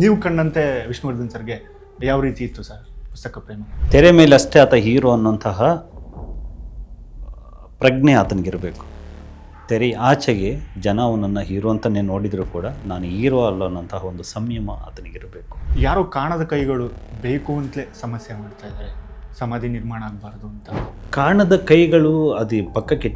ನೀವು ಕಂಡಂತೆ ವಿಷ್ಣುವರ್ಧನ್ ಸರ್ಗೆ ಯಾವ ರೀತಿ ಇತ್ತು ಸರ್ ಪುಸ್ತಕ ಪ್ರೇಮ? ತೆರೆ ಮೇಲೆ ಅಷ್ಟೇ ಆತ ಹೀರೋ ಅನ್ನೋಂತಹ ಪ್ರಜ್ಞೆ ಆತನಿಗಿರಬೇಕು. ತೆರೆ ಆಚೆಗೆ ಜನ ಅವನನ್ನು ಹೀರೋ ಅಂತಲೇ ನೋಡಿದರೂ ಕೂಡ ನಾನು ಹೀರೋ ಅಲ್ಲ ಅನ್ನೋಂತಹ ಒಂದು ಸಂಯಮ ಆತನಿಗಿರಬೇಕು. ಯಾರೋ ಕಾಣದ ಕೈಗಳು ಬೇಕು ಅಂತಲೇ ಸಮಸ್ಯೆ ಮಾಡ್ತಾ ಇದ್ದಾರೆ. ಸಮಾಧಿ ನಿರ್ಮಾಣ ಆಗಬಾರ್ದು ಅಂತ. ಕಾಣದ ಕೈಗಳು ಅದು ಪಕ್ಕಕ್ಕೆ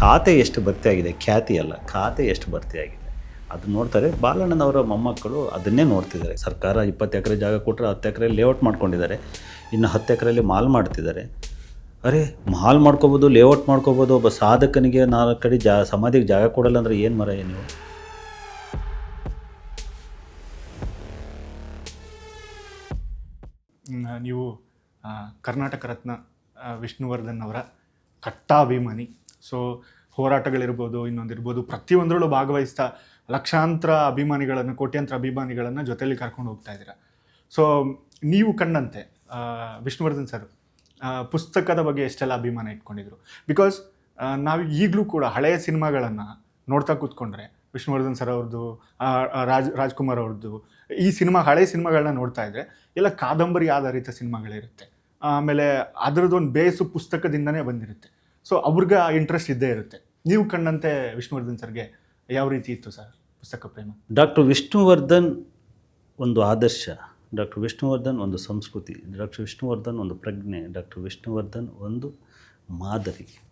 ಖಾತೆ ಎಷ್ಟು ಭರ್ತಿಯಾಗಿದೆ? ಖ್ಯಾತಿ ಅಲ್ಲ, ಖಾತೆ ಎಷ್ಟು ಭರ್ತಿಯಾಗಿದೆ? ಅದು ನೋಡ್ತಾರೆ. ಬಾಲಣ್ಣನವರ ಮೊಮ್ಮಕ್ಕಳು ಅದನ್ನೇ ನೋಡ್ತಿದ್ದಾರೆ. ಸರ್ಕಾರ ಇಪ್ಪತ್ತು ಎಕರೆ ಜಾಗ ಕೊಟ್ಟರೆ ಹತ್ತು ಎಕರೆ ಲೇಔಟ್ ಮಾಡ್ಕೊಂಡಿದ್ದಾರೆ. ಇನ್ನು ಹತ್ತು ಎಕರೆಯಲ್ಲಿ ಮಾಲ್ ಮಾಡ್ತಿದ್ದಾರೆ. ಅರೆ, ಮಾಲ್ ಮಾಡ್ಕೋಬೋದು ಲೇಔಟ್ ಮಾಡ್ಕೋಬೋದು, ಒಬ್ಬ ಸಾಧಕನಿಗೆ ನಾಲ್ಕು ಕಡೆ ಜಾ, ಸಮಾಧಿಗೆ ಜಾಗ ಕೊಡಲ್ಲ ಅಂದರೆ ಏನು ಮರ ನೀವು ನೀವು ಕರ್ನಾಟಕ ರತ್ನ ವಿಷ್ಣುವರ್ಧನ್ ಅವರ ಕಟ್ಟಾಭಿಮಾನಿ. ಸೊ ಹೋರಾಟಗಳಿರ್ಬೋದು, ಇನ್ನೊಂದಿರ್ಬೋದು, ಪ್ರತಿಯೊಂದರಲ್ಲೂ ಭಾಗವಹಿಸ್ತಾ ಲಕ್ಷಾಂತರ ಅಭಿಮಾನಿಗಳನ್ನು, ಕೋಟ್ಯಾಂತರ ಅಭಿಮಾನಿಗಳನ್ನು ಜೊತೆಯಲ್ಲಿ ಕರ್ಕೊಂಡು ಹೋಗ್ತಾ ಇದ್ದೀರಾ? ಸೊ ನೀವು ಕಂಡಂತೆ ವಿಷ್ಣುವರ್ಧನ್ ಸರ್ ಪುಸ್ತಕದ ಬಗ್ಗೆ ಎಷ್ಟೆಲ್ಲ ಅಭಿಮಾನ ಇಟ್ಕೊಂಡಿದ್ರು? ಬಿಕಾಸ್ ನಾವು ಈಗಲೂ ಕೂಡ ಹಳೆಯ ಸಿನಿಮಾಗಳನ್ನು ನೋಡ್ತಾ ಕೂತ್ಕೊಂಡ್ರೆ, ವಿಷ್ಣುವರ್ಧನ್ ಸರ್ ಅವ್ರದ್ದು ರಾಜ್, ರಾಜ್ಕುಮಾರ್ ಅವ್ರದ್ದು ಈ ಸಿನಿಮಾ, ಹಳೆ ಸಿನಿಮಾಗಳನ್ನ ನೋಡ್ತಾ ಇದ್ದರೆ ಎಲ್ಲ ಕಾದಂಬರಿ ಆಧಾರಿತ ಸಿನಿಮಾಗಳಿರುತ್ತೆ. ಆಮೇಲೆ ಅದರದ್ದೊಂದು ಬೇಸು ಪುಸ್ತಕದಿಂದನೇ ಬಂದಿರುತ್ತೆ. ಸೊ ಅವ್ರಿಗೆ ಇಂಟ್ರೆಸ್ಟ್ ಇದ್ದೇ ಇರುತ್ತೆ. ನೀವು ಕಂಡಂತೆ ವಿಷ್ಣುವರ್ಧನ್ ಸರ್ಗೆ ಯಾವ ರೀತಿ ಇತ್ತು ಸರ್ ಪುಸ್ತಕ ಪ್ರೇಮ? ಡಾಕ್ಟರ್ ವಿಷ್ಣುವರ್ಧನ್ ಒಂದು ಆದರ್ಶ, ಡಾಕ್ಟರ್ ವಿಷ್ಣುವರ್ಧನ್ ಒಂದು ಸಂಸ್ಕೃತಿ, ಡಾಕ್ಟರ್ ವಿಷ್ಣುವರ್ಧನ್ ಒಂದು ಪ್ರಜ್ಞೆ, ಡಾಕ್ಟರ್ ವಿಷ್ಣುವರ್ಧನ್ ಒಂದು ಮಾದರಿ.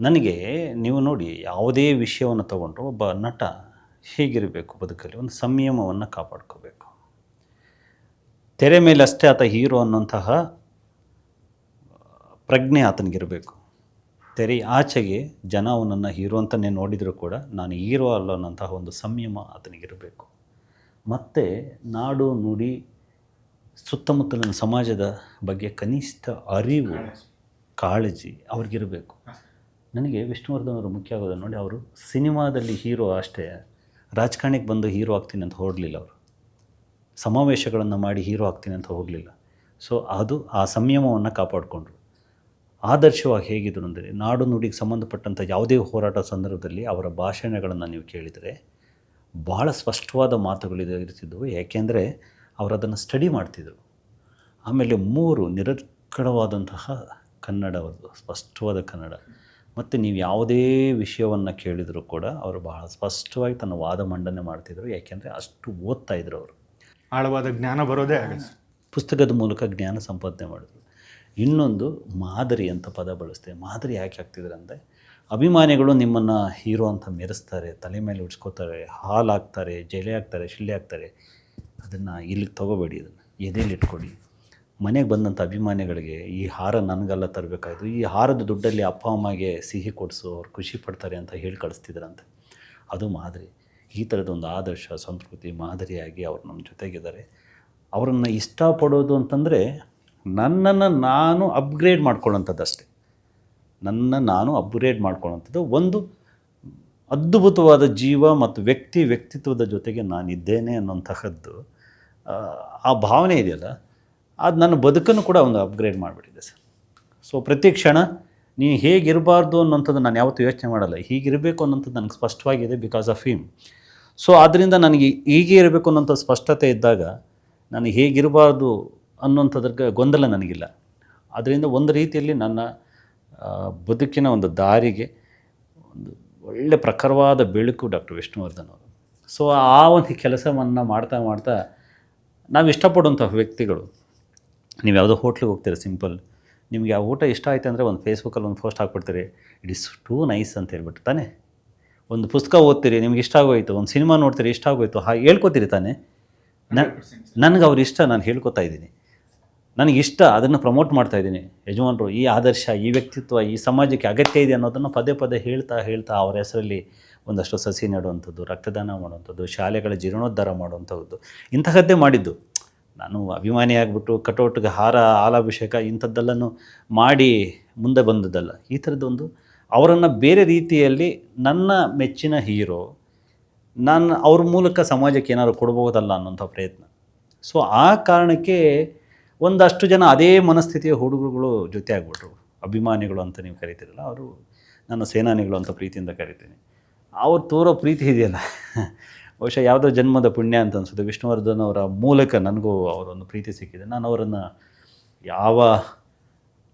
ನನಗೆ ನೀವು ನೋಡಿ ಯಾವುದೇ ವಿಷಯವನ್ನು ತಗೊಂಡ್ರು ಒಬ್ಬ ನಟ ಹೇಗಿರಬೇಕು ಬದುಕಲ್ಲಿ, ಒಂದು ಸಂಯಮವನ್ನು ಕಾಪಾಡ್ಕೋಬೇಕು. ತೆರೆ ಮೇಲೆ ಅಷ್ಟೇ ಆತ ಹೀರೋ ಅನ್ನೋಂತಹ ಪ್ರಜ್ಞೆ ಆತನಿಗಿರಬೇಕು. ತೆರೆ ಆಚೆಗೆ ಜನ ಅವನನ್ನು ಹೀರೋ ಅಂತಲೇ ನೋಡಿದರೂ ಕೂಡ ನಾನು ಹೀರೋ ಅಲ್ಲ ಅನ್ನೋಂತಹ ಒಂದು ಸಂಯಮ ಆತನಿಗಿರಬೇಕು. ಮತ್ತು ನಾಡು ನುಡಿ ಸುತ್ತಮುತ್ತಲಿನ ಸಮಾಜದ ಬಗ್ಗೆ ಕನಿಷ್ಠ ಅರಿವು, ಕಾಳಜಿ ಅವ್ರಿಗಿರಬೇಕು. ನನಗೆ ವಿಷ್ಣುವರ್ಧನ್ ಅವರು ಮುಖ್ಯ ಆಗೋದನ್ನು ನೋಡಿ, ಅವರು ಸಿನಿಮಾದಲ್ಲಿ ಹೀರೋ ಅಷ್ಟೇ ರಾಜಕಾರಣಕ್ಕೆ ಬಂದು ಹೀರೋ ಆಗ್ತೀನಿ ಅಂತ ಹೋಗಲಿಲ್ಲ ಅವರು. ಸಮಾವೇಶಗಳನ್ನು ಮಾಡಿ ಹೀರೋ ಆಗ್ತೀನಿ ಅಂತ ಹೋಗಲಿಲ್ಲ. ಸೊ ಅದು ಆ ಸಂಯಮವನ್ನು ಕಾಪಾಡಿಕೊಂಡ್ರು. ಆದರ್ಶವಾಗಿ ಹೇಗಿದ್ರು ಅಂದರೆ ನಾಡು ನುಡಿಗೆ ಸಂಬಂಧಪಟ್ಟಂಥ ಯಾವುದೇ ಹೋರಾಟ ಸಂದರ್ಭದಲ್ಲಿ ಅವರ ಭಾಷಣಗಳನ್ನು ನೀವು ಕೇಳಿದರೆ ಭಾಳ ಸ್ಪಷ್ಟವಾದ ಮಾತುಗಳಿದೆ ಇರ್ತಿದ್ದವು ಯಾಕೆಂದರೆ ಅವರು ಅದನ್ನು ಸ್ಟಡಿ ಮಾಡ್ತಿದ್ರು ಆಮೇಲೆ ಮೂರು ನಿರಕ್ಕಡವಾದಂತಹ ಕನ್ನಡ ಅವ್ರದ್ದು ಸ್ಪಷ್ಟವಾದ ಕನ್ನಡ. ಮತ್ತು ನೀವು ಯಾವುದೇ ವಿಷಯವನ್ನು ಕೇಳಿದರೂ ಕೂಡ ಅವರು ಬಹಳ ಸ್ಪಷ್ಟವಾಗಿ ತನ್ನ ವಾದ ಮಂಡನೆ ಮಾಡ್ತಿದ್ರು ಯಾಕೆಂದರೆ ಅಷ್ಟು ಓದ್ತಾ ಇದ್ರು ಅವರು. ಆಳವಾದ ಜ್ಞಾನ ಬರೋದೇ ಆಗುತ್ತೆ ಪುಸ್ತಕದ ಮೂಲಕ ಜ್ಞಾನ ಸಂಪಾದನೆ ಮಾಡಿದ್ರು. ಇನ್ನೊಂದು ಮಾದರಿ ಅಂತ ಪದ ಬಳಸ್ತೆ ಮಾದರಿ ಯಾಕೆ ಆಗ್ತಿದ್ರೆ ಅಭಿಮಾನಿಗಳು ನಿಮ್ಮನ್ನು ಹೀರೋ ಅಂತ ಮೆರೆಸ್ತಾರೆ, ತಲೆ ಮೇಲೆ ಉಡ್ಸ್ಕೋತಾರೆ ಹಾಲು ಹಾಕ್ತಾರೆ ಜಲೆ ಹಾಕ್ತಾರೆ ಶಿಳ್ಳೆ ಹಾಕ್ತಾರೆ ಅದನ್ನು ಇಲ್ಲಿಗೆ ತೊಗೋಬೇಡಿ ಅದನ್ನು ಎದೆಯಲ್ಲಿ ಇಟ್ಕೊಡಿ. ಮನೆಗೆ ಬಂದಂಥ ಅಭಿಮಾನಿಗಳಿಗೆ ಈ ಹಾರ ನನಗೆಲ್ಲ ತರಬೇಕಾಯ್ತು. ಈ ಹಾರದ ದುಡ್ಡಲ್ಲಿ ಅಪ್ಪ, ಅಮ್ಮಗೆ ಸಿಹಿ ಕೊಡಿಸು, ಅವ್ರು ಖುಷಿ ಪಡ್ತಾರೆ ಅಂತ ಹೇಳಿ ಕಳಿಸ್ತಿದ್ರಂತೆ. ಅದು ಮಾದರಿ. ಈ ಥರದೊಂದು ಆದರ್ಶ, ಸಂಸ್ಕೃತಿ ಮಾದರಿಯಾಗಿ ಅವ್ರು ನಮ್ಮ ಜೊತೆಗಿದ್ದಾರೆ. ಅವರನ್ನು ಇಷ್ಟಪಡೋದು ಅಂತಂದರೆ ನನ್ನನ್ನು ನಾನು ಅಪ್ಗ್ರೇಡ್ ಮಾಡ್ಕೊಳ್ಳೋಂಥದ್ದು ಅಷ್ಟೇ ನನ್ನ ನಾನು ಅಪ್ಗ್ರೇಡ್ ಮಾಡ್ಕೊಳ್ಳೋಂಥದ್ದು ಒಂದು ಅದ್ಭುತವಾದ ಜೀವ ಮತ್ತು ವ್ಯಕ್ತಿ ವ್ಯಕ್ತಿತ್ವದ ಜೊತೆಗೆ ನಾನಿದ್ದೇನೆ ಅನ್ನೋಂತಹದ್ದು ಆ ಭಾವನೆ ಇದೆಯಲ್ಲ, ಅದು ನನ್ನ ಬದುಕನ್ನು ಕೂಡ ಒಂದು ಅಪ್ಗ್ರೇಡ್ ಮಾಡಿಬಿಟ್ಟಿದೆ ಸರ್. ಸೊ ಪ್ರತಿ ಕ್ಷಣ ನೀನು ಹೇಗಿರಬಾರ್ದು ಅನ್ನೋಂಥದ್ದು ನಾನು ಯಾವತ್ತೂ ಯೋಚನೆ ಮಾಡಲ್ಲ. ಹೀಗಿರಬೇಕು ಅನ್ನೋಂಥದ್ದು ನನಗೆ ಸ್ಪಷ್ಟವಾಗಿದೆ ಬಿಕಾಸ್ ಆಫ್ ಹಿಮ್ ಸೊ ಆದ್ದರಿಂದ ನನಗೆ ಹೀಗೆ ಇರಬೇಕು ಅನ್ನೋಂಥ ಸ್ಪಷ್ಟತೆ ಇದ್ದಾಗ, ನಾನು ಹೇಗಿರಬಾರ್ದು ಅನ್ನೋಂಥದ್ರ ಗೊಂದಲ ನನಗಿಲ್ಲ. ಅದರಿಂದ ಒಂದು ರೀತಿಯಲ್ಲಿ ನನ್ನ ಬದುಕಿನ ಒಂದು ದಾರಿಗೆ ಒಂದು ಒಳ್ಳೆ ಪ್ರಖರವಾದ ಬೆಳಕು ಡಾಕ್ಟರ್ ವಿಷ್ಣುವರ್ಧನ್ ಅವರು. ಸೊ, ಆ ಒಂದು ಕೆಲಸವನ್ನು ಮಾಡ್ತಾ ಮಾಡ್ತಾ ನಾವು ಇಷ್ಟಪಡುವಂಥ ವ್ಯಕ್ತಿಗಳು, ನೀವು ಯಾವುದೋ ಹೋಟ್ಲಿಗೆ ಹೋಗ್ತೀರಿ ಸಿಂಪಲ್, ನಿಮಗೆ ಆ ಊಟ ಇಷ್ಟ ಆಯ್ತು ಅಂದರೆ ಒಂದು ಫೇಸ್ಬುಕ್ಕಲ್ಲಿ ಒಂದು ಪೋಸ್ಟ್ ಹಾಕ್ಬಿಡ್ತೀರಿ, ಇಟ್ ಇಸ್ ಟೂ ನೈಸ್ ಅಂತ ಹೇಳ್ಬಿಟ್ಟು ತಾನೇ? ಒಂದು ಪುಸ್ತಕ ಓದ್ತೀರಿ, ನಿಮ್ಗೆ ಇಷ್ಟ ಆಗೋಯ್ತು, ಒಂದು ಸಿನಿಮಾ ನೋಡ್ತೀರಿ, ಇಷ್ಟ ಆಗೋಯ್ತು, ಹಾಗೆ ಹೇಳ್ಕೊತೀರಿ ತಾನೇ? ನನಗೆ ಅವ್ರ ಇಷ್ಟ, ನಾನು ಹೇಳ್ಕೊತಾ ಇದ್ದೀನಿ. ನನಗೆ ಇಷ್ಟ ಅದನ್ನು ಪ್ರಮೋಟ್ ಮಾಡ್ತಾ ಇದ್ದೀನಿ. ಯಜಮಾನರು, ಈ ಆದರ್ಶ, ಈ ವ್ಯಕ್ತಿತ್ವ, ಈ ಸಮಾಜಕ್ಕೆ ಅಗತ್ಯ ಇದೆ ಅನ್ನೋದನ್ನು ಪದೇ ಪದೇ ಹೇಳ್ತಾ ಹೇಳ್ತಾ ಅವರ ಹೆಸರಲ್ಲಿ ಒಂದಷ್ಟು ಸಸಿ ನೆಡುವಂಥದ್ದು, ರಕ್ತದಾನ ಮಾಡುವಂಥದ್ದು, ಶಾಲೆಗಳ ಜೀರ್ಣೋದ್ಧಾರ ಮಾಡುವಂಥದ್ದು, ಇಂತಹದ್ದೇ ಮಾಡಿದ್ದು. ನಾನು ಅಭಿಮಾನಿಯಾಗ್ಬಿಟ್ಟು ಕಟೌಟ್ಗೆ ಹಾರ, ಹಾಲಾಭಿಷೇಕ ಇಂಥದ್ದೆಲ್ಲನೂ ಮಾಡಿ ಮುಂದೆ ಬಂದದ್ದಲ್ಲ. ಈ ಥರದ್ದೊಂದು ಅವರನ್ನು ಬೇರೆ ರೀತಿಯಲ್ಲಿ ನನ್ನ ಮೆಚ್ಚಿನ ಹೀರೋ ನಾನು ಅವ್ರ ಮೂಲಕ ಸಮಾಜಕ್ಕೆ ಏನಾದ್ರು ಕೊಡ್ಬೋದಲ್ಲ ಅನ್ನೋಂಥ ಪ್ರಯತ್ನ. ಸೊ ಆ ಕಾರಣಕ್ಕೆ ಒಂದಷ್ಟು ಜನ ಅದೇ ಮನಸ್ಥಿತಿಯ ಹುಡುಗರುಗಳು ಜೊತೆ ಆಗ್ಬಿಟ್ರು ಅಭಿಮಾನಿಗಳು ಅಂತ ನೀವು ಕರಿತೀರಲ್ಲ, ಅವರು ನನ್ನ ಸೇನಾನಿಗಳು ಅಂತ ಪ್ರೀತಿಯಿಂದ ಕರಿತೀನಿ. ಅವ್ರು ತೋರೋ ಪ್ರೀತಿ ಇದೆಯಲ್ಲ. ಬಹುಶಃ ಯಾವುದೋ ಜನ್ಮದ ಪುಣ್ಯ ಅಂತ ಅನಿಸುತ್ತೆ. ವಿಷ್ಣುವರ್ಧನ್ ಅವರ ಮೂಲಕ ನನಗೂ ಅವರೊಂದು ಪ್ರೀತಿ ಸಿಕ್ಕಿದೆ. ನಾನು ಅವರನ್ನು ಯಾವ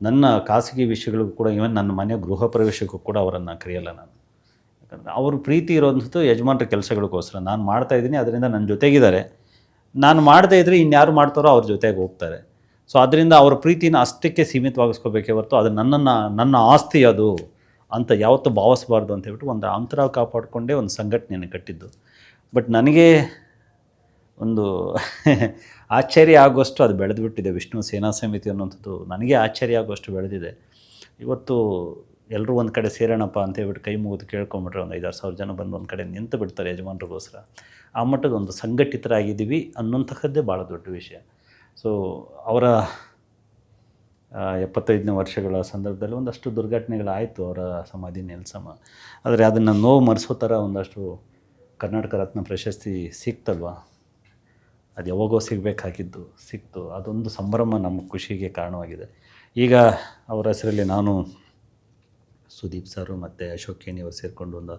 ನನ್ನ ಖಾಸಗಿ ವಿಷಯಗಳಿಗೂ ಕೂಡ ಇವನ್ ನನ್ನ ಮನೆ ಗೃಹ ಪ್ರವೇಶಕ್ಕೂ ಕೂಡ ಅವರನ್ನು ಕರೆಯಲ್ಲ ನಾನು. ಯಾಕಂದರೆ ಅವ್ರ ಪ್ರೀತಿ ಇರೋವಂಥದ್ದು ಯಜಮಾನ್ರ ಕೆಲಸಗಳಿಗೋಸ್ಕರ. ನಾನು ಮಾಡ್ತಾ ಇದ್ದೀನಿ, ಅದರಿಂದ ನನ್ನ ಜೊತೆಗಿದ್ದಾರೆ. ನಾನು ಮಾಡದೇ ಇದ್ದರೆ ಇನ್ಯಾರು ಮಾಡ್ತಾರೋ ಅವ್ರ ಜೊತೆಗೆ ಹೋಗ್ತಾರೆ. ಸೊ ಅದರಿಂದ ಅವ್ರ ಪ್ರೀತಿನ ಅಷ್ಟಕ್ಕೆ ಸೀಮಿತವಾಗಿಸ್ಕೋಬೇಕೇ ಹೊರತು ಅದು ನನ್ನನ್ನು, ನನ್ನ ಆಸ್ತಿ ಅದು ಅಂತ ಯಾವತ್ತೂ ಭಾವಿಸಬಾರ್ದು ಅಂತ ಹೇಳ್ಬಿಟ್ಟು ಒಂದು ಅಂತರ ಕಾಪಾಡಿಕೊಂಡೇ ಒಂದು ಸಂಘಟನೆಯನ್ನು ಕಟ್ಟಿದ್ದು. ಬಟ್ ನನಗೆ ಒಂದು ಆಶ್ಚರ್ಯ ಆಗುವಷ್ಟು ಅದು ಬೆಳೆದುಬಿಟ್ಟಿದೆ. ವಿಷ್ಣು ಸೇನಾ ಸಮಿತಿ ಅನ್ನುವಂಥದ್ದು ನನಗೆ ಆಶ್ಚರ್ಯ ಆಗುವಷ್ಟು ಬೆಳೆದಿದೆ. ಇವತ್ತು ಎಲ್ಲರೂ ಒಂದು ಕಡೆ ಸೇರೋಣಪ್ಪ ಅಂತ ಹೇಳ್ಬಿಟ್ಟು ಕೈ ಮುಗಿದು ಕೇಳ್ಕೊಂಬಿಟ್ರೆ ಒಂದು ಐದಾರು ಸಾವಿರ ಜನ ಬಂದು ಒಂದು ಕಡೆ ನಿಂತು ಬಿಡ್ತಾರೆ ಯಜಮಾನ್ರಿಗೋಸ್ಕರ. ಆ ಮಟ್ಟದ ಒಂದು ಸಂಘಟಿತರಾಗಿದ್ದೀವಿ ಅನ್ನೋಂತಹದ್ದೇ ಭಾಳ ದೊಡ್ಡ ವಿಷಯ. ಸೊ ಅವರ ಎಪ್ಪತ್ತೈದನೇ ವರ್ಷಗಳ ಸಂದರ್ಭದಲ್ಲಿ ಒಂದಷ್ಟು ದುರ್ಘಟನೆಗಳಾಯಿತು ಅವರ ಸಮಾಧಿ ನೆಲ್ಸಮ. ಆದರೆ ಅದನ್ನು ನೋವು ಮರೆಸೋ ಥರ ಒಂದಷ್ಟು ಕರ್ನಾಟಕ ರತ್ನ ಪ್ರಶಸ್ತಿ ಸಿಕ್ತಲ್ವಾ? ಅದು ಯಾವಾಗೋ ಸಿಗಬೇಕಾಗಿದ್ದು, ಸಿಕ್ತು. ಅದೊಂದು ಸಂಭ್ರಮ ನಮ್ಮ ಖುಷಿಗೆ ಕಾರಣವಾಗಿದೆ. ಈಗ ಅವರ ಹೆಸರಲ್ಲಿ ನಾನು, ಸುದೀಪ್ ಸರು ಮತ್ತು ಅಶೋಕ್ ಅವರು ಸೇರಿಕೊಂಡು ಒಂದು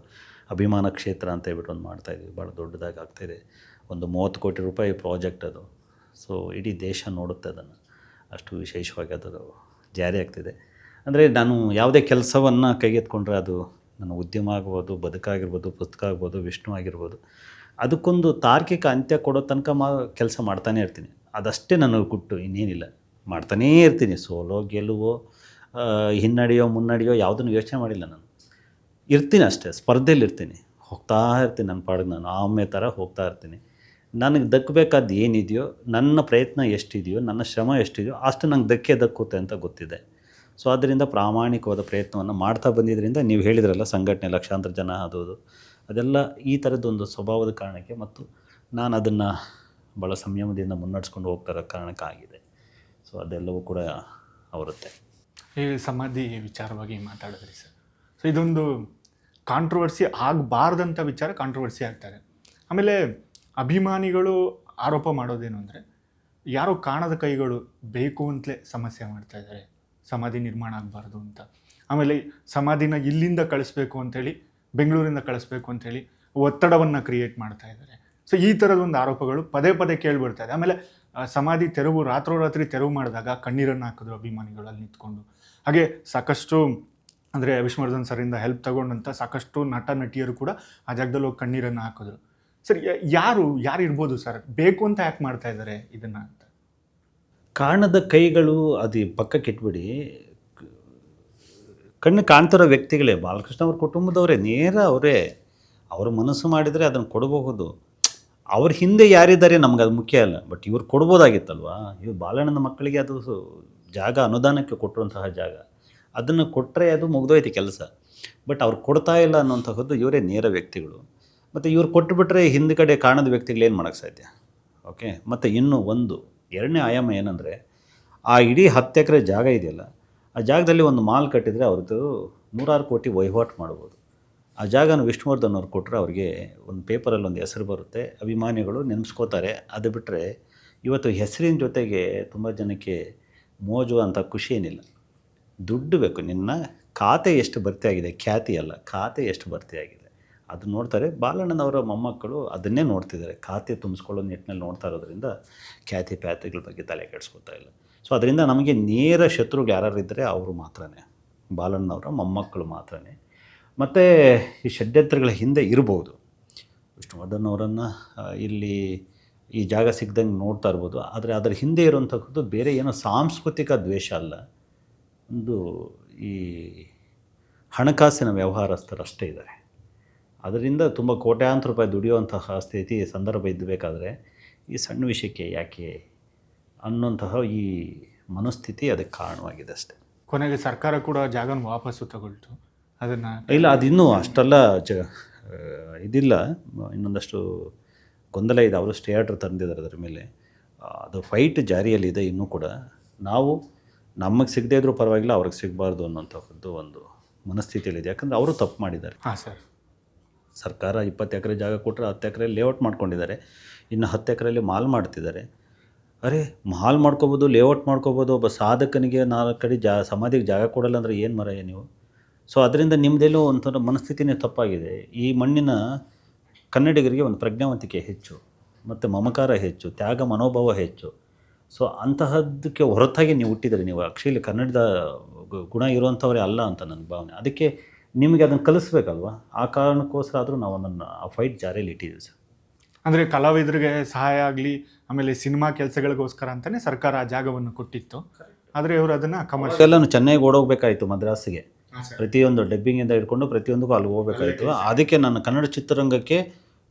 ಅಭಿಮಾನ ಕ್ಷೇತ್ರ ಅಂತ ಹೇಳ್ಬಿಟ್ಟು ಒಂದು ಮಾಡ್ತಾಯಿದ್ವಿ ಭಾಳ ದೊಡ್ಡದಾಗಿ ಆಗ್ತಾಯಿದೆ ಒಂದು ಮೂವತ್ತು ಕೋಟಿ ರೂಪಾಯಿ ಪ್ರಾಜೆಕ್ಟ್ ಅದು. ಸೊ ಇಡೀ ದೇಶ ನೋಡುತ್ತೆ ಅದನ್ನು. ಅಷ್ಟು ವಿಶೇಷವಾಗಿ ಅದು ಜಾರಿ ಆಗ್ತಿದೆ. ಅಂದರೆ ನಾನು ಯಾವುದೇ ಕೆಲಸವನ್ನು ಕೈಗೆತ್ಕೊಂಡ್ರೆ ಅದು ನನ್ನ ಉದ್ಯಮ ಆಗ್ಬೋದು, ಬದುಕಾಗಿರ್ಬೋದು, ಪುಸ್ತಕ ಆಗ್ಬೋದು, ವಿಷ್ಣು ಆಗಿರ್ಬೋದು. ಅದಕ್ಕೊಂದು ತಾರ್ಕಿಕ ಅಂತ್ಯ ಕೊಡೋ ತನಕ ಮಾ ಕೆಲಸ ಮಾಡ್ತಾನೆ ಇರ್ತೀನಿ. ಅದಷ್ಟೇ ನನಗೆ ಗುಟ್ಟು, ಇನ್ನೇನಿಲ್ಲ. ಮಾಡ್ತಾನೇ ಇರ್ತೀನಿ. ಸೋಲೋ, ಗೆಲುವೋ ಹಿನ್ನಡೆಯೋ, ಮುನ್ನಡೆಯೋ ಯಾವುದನ್ನು ಯೋಚನೆ ಮಾಡಿಲ್ಲ ನಾನು. ಇರ್ತೀನಿ ಅಷ್ಟೇ. ಸ್ಪರ್ಧೆಯಲ್ಲಿ ಇರ್ತೀನಿ ಹೋಗ್ತಾ ಇರ್ತೀನಿ. ನನ್ನ ಪಾಡಿಗೆ ನಾನು ಆಮೆ ಥರ ಹೋಗ್ತಾ ಇರ್ತೀನಿ. ನನಗೆ ದಕ್ಕಬೇಕಾದ್ದು ಏನಿದೆಯೋ, ನನ್ನ ಪ್ರಯತ್ನ ಎಷ್ಟಿದೆಯೋ, ನನ್ನ ಶ್ರಮ ಎಷ್ಟಿದೆಯೋ, ಅಷ್ಟು ನಂಗೆ ದಕ್ಕೆ ದಕ್ಕುತ್ತೆ ಅಂತ ಗೊತ್ತಿದೆ. ಸೊ ಅದರಿಂದ ಪ್ರಾಮಾಣಿಕವಾದ ಪ್ರಯತ್ನವನ್ನು ಮಾಡ್ತಾ ಬಂದಿದ್ದರಿಂದ ನೀವು ಹೇಳಿದ್ರಲ್ಲ, ಸಂಘಟನೆ ಲಕ್ಷಾಂತರ ಜನ ಅದು ಅದು. ಅದೆಲ್ಲ ಈ ಥರದ್ದೊಂದು ಸ್ವಭಾವದ ಕಾರಣಕ್ಕೆ ಮತ್ತು ನಾನು ಅದನ್ನು ಭಾಳ ಸಂಯಮದಿಂದ ಮುನ್ನಡೆಸ್ಕೊಂಡು ಹೋಗ್ತಾ ಇರೋ ಕಾರಣಕ್ಕಾಗಿದೆ. ಸೊ, ಅದೆಲ್ಲವೂ ಕೂಡ ಅವರುತ್ತೆ ಈ ಸಮಾಧಿ ವಿಚಾರವಾಗಿ ಮಾತಾಡಿದ್ರಿ ಸರ್. ಸೊ, ಇದೊಂದು ಕಾಂಟ್ರವರ್ಸಿ ಆಗಬಾರ್ದಂಥ ವಿಚಾರ ಕಾಂಟ್ರವರ್ಸಿ ಆಗ್ತಾರೆ. ಆಮೇಲೆ ಅಭಿಮಾನಿಗಳು ಆರೋಪ ಮಾಡೋದೇನು ಅಂದರೆ, ಯಾರೋ ಕಾಣದ ಕೈಗಳು ಬೇಕು ಅಂತಲೇ ಸಮಸ್ಯೆ ಮಾಡ್ತಾ ಇದ್ದಾರೆ ಸಮಾಧಿ ನಿರ್ಮಾಣ ಆಗಬಾರ್ದು ಅಂತ. ಆಮೇಲೆ ಸಮಾಧಿನ ಇಲ್ಲಿಂದ ಕಳಿಸ್ಬೇಕು ಅಂತೇಳಿ, ಬೆಂಗಳೂರಿಂದ ಕಳಿಸ್ಬೇಕು ಅಂತೇಳಿ ಒತ್ತಡವನ್ನು ಕ್ರಿಯೇಟ್ ಮಾಡ್ತಾ ಇದ್ದಾರೆ ಸೊ ಈ ಥರದ ಒಂದು ಆರೋಪಗಳು ಪದೇ ಪದೇ ಕೇಳಿಬಿಡ್ತಾ ಇದೆ. ಆಮೇಲೆ ಸಮಾಧಿ ತೆರವು, ರಾತ್ರೋರಾತ್ರಿ ತೆರವು ಮಾಡಿದಾಗ ಕಣ್ಣೀರನ್ನು ಹಾಕಿದ್ರು ಅಭಿಮಾನಿಗಳು ಅಲ್ಲಿ ನಿಂತ್ಕೊಂಡು. ಹಾಗೆ ಸಾಕಷ್ಟು, ಅಂದರೆ ವಿಷ್ಣುವರ್ಧನ್ ಸರಿಂದ ಹೆಲ್ಪ್ ತಗೊಂಡಂಥ ಸಾಕಷ್ಟು ನಟ, ನಟಿಯರು ಕೂಡ ಆ ಜಾಗದಲ್ಲಿ ಹೋಗಿ ಕಣ್ಣೀರನ್ನು ಹಾಕಿದ್ರು. ಸರ್ ಯಾರು ಯಾರು ಇರ್ಬೋದು ಸರ್? ಬೇಕು ಅಂತ ಯಾಕೆ ಮಾಡ್ತಾ ಇದ್ದಾರೆ ಇದನ್ನು ಅಂತ? ಕಾಣದ ಕೈಗಳು, ಅದು ಪಕ್ಕಕ್ಕೆ ಇಟ್ಬಿಡಿ. ಕಣ್ಣು ಕಾಣ್ತಿರೋ ವ್ಯಕ್ತಿಗಳೇ, ಬಾಲಕೃಷ್ಣ ಅವ್ರ ಕುಟುಂಬದವರೇ, ನೇರ ಅವರೇ, ಅವರು ಮನಸ್ಸು ಮಾಡಿದರೆ ಅದನ್ನು ಕೊಡಬಹುದು. ಅವ್ರ ಹಿಂದೆ ಯಾರಿದ್ದಾರೆ ನಮ್ಗೆ ಅದು ಮುಖ್ಯ ಅಲ್ಲ. ಬಟ್ ಇವ್ರು ಕೊಡ್ಬೋದಾಗಿತ್ತಲ್ವಾ? ಇವ್ರು ಬಾಲಣ್ಣನ ಮಕ್ಕಳಿಗೆ ಅದು ಜಾಗ, ಅನುದಾನಕ್ಕೆ ಕೊಟ್ಟಿರುವಂತಹ ಜಾಗ. ಅದನ್ನು ಕೊಟ್ಟರೆ ಅದು ಮುಗ್ದೋಯ್ತು ಕೆಲಸ. ಬಟ್ ಅವ್ರು ಕೊಡ್ತಾ ಇಲ್ಲ ಅನ್ನೋಂತಹದ್ದು ಇವರೇ ನೇರ ವ್ಯಕ್ತಿಗಳು. ಮತ್ತು ಇವ್ರು ಕೊಟ್ಟುಬಿಟ್ರೆ ಹಿಂದ್ಗಡೆ ಕಾಣದ ವ್ಯಕ್ತಿಗಳೇನು ಮಾಡೋಕ್ಕೆ ಸಾಧ್ಯ? ಓಕೆ ಮತ್ತು ಇನ್ನೂ ಒಂದು, ಎರಡನೇ ಆಯಾಮ ಏನಂದರೆ, ಆ ಇಡೀ ಹತ್ತು ಎಕರೆ ಜಾಗ ಇದೆಯಲ್ಲ, ಆ ಜಾಗದಲ್ಲಿ ಒಂದು ಮಾಲ್ ಕಟ್ಟಿದರೆ ಅವ್ರದ್ದು ನೂರಾರು ಕೋಟಿ ವಹಿವಾಟು ಮಾಡ್ಬೋದು. ಆ ಜಾಗನ ವಿಷ್ಣುವರ್ಧನ್ ಅವ್ರು ಕೊಟ್ಟರೆ ಅವ್ರಿಗೆ ಒಂದು ಪೇಪರಲ್ಲಿ ಒಂದು ಹೆಸರು ಬರುತ್ತೆ, ಅಭಿಮಾನಿಗಳು ನೆನೆಸ್ಕೋತಾರೆ. ಅದು ಬಿಟ್ಟರೆ ಇವತ್ತು ಹೆಸರಿನ ಜೊತೆಗೆ ತುಂಬ ಜನಕ್ಕೆ ಮೋಜು ಅಂತ ಖುಷಿ ಏನಿಲ್ಲ. ದುಡ್ಡು ಬೇಕು. ನಿನ್ನ ಖಾತೆ ಎಷ್ಟು ಭರ್ತಿಯಾಗಿದೆ? ಖ್ಯಾತಿ ಅಲ್ಲ, ಖಾತೆ ಎಷ್ಟು ಭರ್ತಿ ಆಗಿದೆ ಅದು ನೋಡ್ತಾರೆ. ಬಾಲಣ್ಣನವರ ಮೊಮ್ಮಕ್ಕಳು ಅದನ್ನೇ ನೋಡ್ತಿದ್ದಾರೆ. ಖಾತೆ ತುಂಬಿಸ್ಕೊಳ್ಳೋ ನಿಟ್ಟಿನಲ್ಲಿ ನೋಡ್ತಾ ಇರೋದ್ರಿಂದ ಖ್ಯಾತಿ ಪ್ಯಾತಿಗಳ ಬಗ್ಗೆ ತಲೆ ಕೆಡಿಸ್ಕೊತಾ ಇಲ್ಲ. ಸೊ ಅದರಿಂದ ನಮಗೆ ನೇರ ಶತ್ರುಗಳು ಯಾರು ಇದ್ದರೆ ಅವರು ಮಾತ್ರನೇ. ಬಾಲಣ್ಣನವರ ಮೊಮ್ಮಕ್ಕಳು ಮಾತ್ರನೇ. ಮತ್ತು ಈ ಷಡ್ಯಂತ್ರಗಳ ಹಿಂದೆ ಇರ್ಬೋದು. ವಿಷ್ಣುವರ್ಧನ್ ಅವರನ್ನು ಇಲ್ಲಿ ಈ ಜಾಗ ಸಿಗ್ದಂಗೆ ನೋಡ್ತಾ ಇರ್ಬೋದು. ಆದರೆ ಅದರ ಹಿಂದೆ ಇರುವಂಥದ್ದು ಬೇರೆ ಏನೋ ಸಾಂಸ್ಕೃತಿಕ ದ್ವೇಷ ಅಲ್ಲ. ಒಂದು ಈ ಹಣಕಾಸಿನ ವ್ಯವಹಾರಸ್ಥರಷ್ಟೇ ಇದ್ದಾರೆ. ಅದರಿಂದ ತುಂಬ ಕೋಟ್ಯಾಂತರ ರೂಪಾಯಿ ದುಡಿಯುವಂತಹ ಸ್ಥಿತಿ ಸಂದರ್ಭ ಇದ್ದಬೇಕಾದ್ರೆ ಈ ಸಣ್ಣ ವಿಷಯಕ್ಕೆ ಯಾಕೆ ಅನ್ನುವಂತಹ ಈ ಮನಸ್ಥಿತಿ ಅದಕ್ಕೆ ಕಾರಣವಾಗಿದೆ ಅಷ್ಟೇ. ಕೊನೆಗೆ ಸರ್ಕಾರ ಕೂಡ ಜಾಗನ ವಾಪಸ್ಸು ತಗೊಳ್ತು. ಅದನ್ನು ಇಲ್ಲ ಅದಿನ್ನೂ ಇನ್ನೂ ಅಷ್ಟೆಲ್ಲ ಜ ಇದಿಲ್ಲ. ಇನ್ನೊಂದಷ್ಟು ಗೊಂದಲ ಇದೆ. ಅವರು ಸ್ಟೇ ಆರ್ಡರ್ ತಂದಿದ್ದಾರೆ ಅದರ ಮೇಲೆ. ಅದು ಫೈಟ್ ಜಾರಿಯಲ್ಲಿದೆ ಇನ್ನೂ ಕೂಡ. ನಾವು ನಮಗೆ ಸಿಗದೇ ಇದ್ರೂ ಪರವಾಗಿಲ್ಲ ಅವ್ರಿಗೆ ಸಿಗಬಾರ್ದು ಅನ್ನೋಂಥದ್ದು ಒಂದು ಮನಸ್ಥಿತಿಯಲ್ಲಿದೆ. ಯಾಕಂದರೆ ಅವರು ತಪ್ಪು ಮಾಡಿದ್ದಾರೆ. ಹಾಂ ಸರ್. ಸರ್ಕಾರ ಇಪ್ಪತ್ತು ಎಕರೆ ಜಾಗ ಕೊಟ್ಟರೆ ಹತ್ತು ಎಕರೆ ಲೇಔಟ್ ಮಾಡ್ಕೊಂಡಿದ್ದಾರೆ. ಇನ್ನು ಹತ್ತು ಎಕರೆಯಲ್ಲಿ ಮಾಲ್ ಮಾಡ್ತಿದ್ದಾರೆ. ಅರೆ, ಮಾಲ್ ಮಾಡ್ಕೋಬೋದು ಲೇಔಟ್ ಮಾಡ್ಕೋಬೋದು, ಒಬ್ಬ ಸಾಧಕನಿಗೆ ನಾಲ್ಕು ಕಡೆ ಜಾ, ಸಮಾಧಿಗೆ ಜಾಗ ಕೊಡಲ್ಲ ಅಂದರೆ ಏನು ಮರಯ್ಯ ನೀವು? ಸೊ ಅದರಿಂದ ನಿಮ್ಮದೆಲ್ಲೋ ಒಂಥರ ಮನಸ್ಥಿತಿನೇ ತಪ್ಪಾಗಿದೆ. ಈ ಮಣ್ಣಿನ ಕನ್ನಡಿಗರಿಗೆ ಒಂದು ಪ್ರಜ್ಞಾವಂತಿಕೆ ಹೆಚ್ಚು, ಮತ್ತು ಮಮಕಾರ ಹೆಚ್ಚು, ತ್ಯಾಗ ಮನೋಭಾವ ಹೆಚ್ಚು. ಸೊ ಅಂತಹದ್ದಕ್ಕೆ ಹೊರತಾಗಿ ನೀವು ಹುಟ್ಟಿದರೆ ನೀವು ಆ್ಯಕ್ಚುಲಿ ಕನ್ನಡದ ಗುಣ ಇರುವಂಥವರೇ ಅಲ್ಲ ಅಂತ ನನ್ನ ಭಾವನೆ. ಅದಕ್ಕೆ ನಿಮಗೆ ಅದನ್ನು ಕಲಿಸ್ಬೇಕಲ್ವಾ? ಆ ಕಾರಣಕ್ಕೋಸ್ಕರ ಆದರೂ ನಾವು ಅದನ್ನು ಆ ಫೈಟ್ ಜಾರಿಯಲ್ಲಿ ಇಟ್ಟಿದ್ದೀವಿ ಸರ್. ಅಂದರೆ ಕಲಾವಿದರಿಗೆ ಸಹಾಯ ಆಗಲಿ ಆಮೇಲೆ ಸಿನಿಮಾ ಕೆಲಸಗಳಿಗೋಸ್ಕರ ಅಂತಲೇ ಸರ್ಕಾರ ಆ ಜಾಗವನ್ನು ಕೊಟ್ಟಿತ್ತು. ಆದರೆ ಇವರು ಅದನ್ನು ಕಮರ್ಷಿಯಲ್ ಎಲ್ಲನೂ ಚೆನ್ನೈಗೆ ಓಡೋಗ್ಬೇಕಾಯಿತು ಮದ್ರಾಸಿಗೆ. ಪ್ರತಿಯೊಂದು ಡಬ್ಬಿಂಗಿಂದ ಹಿಡ್ಕೊಂಡು ಪ್ರತಿಯೊಂದಕ್ಕೂ ಅಲ್ಲಿ ಹೋಗ್ಬೇಕಾಯಿತು. ಅದಕ್ಕೆ ನಾನು ಕನ್ನಡ ಚಿತ್ರರಂಗಕ್ಕೆ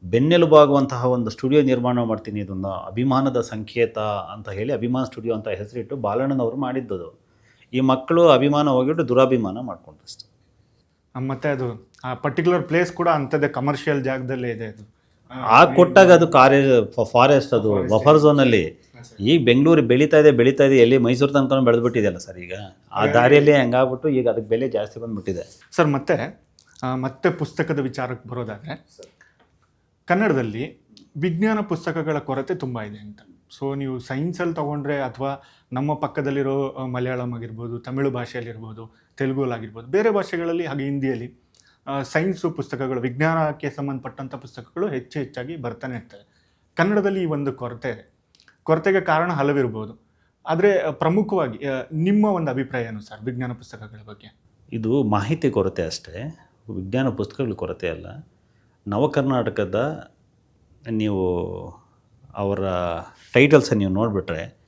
ಬೆನ್ನೆಲುಬಾಗುವಂತಹ ಒಂದು ಸ್ಟುಡಿಯೋ ನಿರ್ಮಾಣ ಮಾಡ್ತೀನಿ ಇದೊಂದು ಅಭಿಮಾನದ ಸಂಕೇತ ಅಂತ ಹೇಳಿ ಅಭಿಮಾನ ಸ್ಟುಡಿಯೋ ಅಂತ ಹೆಸರಿಟ್ಟು ಬಾಲಣ್ಣನವರು ಮಾಡಿದ್ದದು. ಈ ಮಕ್ಕಳು ಅಭಿಮಾನ ಹೋಗಿಬಿಟ್ಟು ದುರಾಭಿಮಾನ ಮಾಡ್ಕೊಂಡ್ರು ಅಷ್ಟೆ. ಮತ್ತೆ ಅದು ಆ ಪರ್ಟಿಕ್ಯುಲರ್ ಪ್ಲೇಸ್ ಕೂಡ ಅಂಥದ್ದೇ ಕಮರ್ಷಿಯಲ್ ಜಾಗದಲ್ಲೇ ಇದೆ ಅದು. ಆಗ ಕೊಟ್ಟಾಗ ಅದು ಕಾರ್ಯ ಫಾರೆಸ್ಟ್ ಅದು ಬಫರ್ ಝೋನಲ್ಲಿ ಈಗ ಬೆಂಗಳೂರು ಬೆಳೀತಾ ಇದೆ ಬೆಳೀತಾ ಇದೆ ಎಲ್ಲಿ ಮೈಸೂರು ತನಕ ಬೆಳೆದ್ಬಿಟ್ಟಿದೆಯಲ್ಲ ಸರ್ ಈಗ? ಆ ದಾರಿಯಲ್ಲಿ ಹಂಗಾಗ್ಬಿಟ್ಟು ಈಗ ಅದಕ್ಕೆ ಬೆಲೆ ಜಾಸ್ತಿ ಬಂದ್ಬಿಟ್ಟಿದೆ. ಸರ್ ಮತ್ತೆ ಮತ್ತೆ ಪುಸ್ತಕದ ವಿಚಾರಕ್ಕೆ ಬರೋದಾದರೆ ಕನ್ನಡದಲ್ಲಿ ವಿಜ್ಞಾನ ಪುಸ್ತಕಗಳ ಕೊರತೆ ತುಂಬ ಇದೆ ಅಂತ. ಸೊ ನೀವು ಸೈನ್ಸಲ್ಲಿ ತೊಗೊಂಡ್ರೆ ಅಥವಾ ನಮ್ಮ ಪಕ್ಕದಲ್ಲಿರೋ ಮಲಯಾಳಂ ಆಗಿರ್ಬೋದು, ತಮಿಳು ಭಾಷೆಯಲ್ಲಿರ್ಬೋದು ತೆಲುಗುಲಾಗಿರ್ಬೋದು ಬೇರೆ ಭಾಷೆಗಳಲ್ಲಿ ಹಾಗೆ ಹಿಂದಿಯಲ್ಲಿ ಸೈನ್ಸು ಪುಸ್ತಕಗಳು, ವಿಜ್ಞಾನಕ್ಕೆ ಸಂಬಂಧಪಟ್ಟಂಥ ಪುಸ್ತಕಗಳು ಹೆಚ್ಚು ಹೆಚ್ಚಾಗಿ ಬರ್ತಾನೆ ಇರ್ತವೆ. ಕನ್ನಡದಲ್ಲಿ ಈ ಒಂದು ಕೊರತೆ ಇದೆ. ಕೊರತೆಗೆ ಕಾರಣ ಹಲವಿರ್ಬೋದು. ಆದರೆ ಪ್ರಮುಖವಾಗಿ ನಿಮ್ಮ ಒಂದು ಅಭಿಪ್ರಾಯ ಏನು ಸರ್ ವಿಜ್ಞಾನ ಪುಸ್ತಕಗಳ ಬಗ್ಗೆ. ಇದು ಮಾಹಿತಿ ಕೊರತೆ ಅಷ್ಟೇ. ವಿಜ್ಞಾನ ಪುಸ್ತಕಗಳ ಕೊರತೆ ಅಲ್ಲ. ನವಕರ್ನಾಟಕದ ನೀವು ಅವರ ಟೈಟಲ್ಸನ್ನು ನೀವು ನೋಡಿಬಿಟ್ರೆ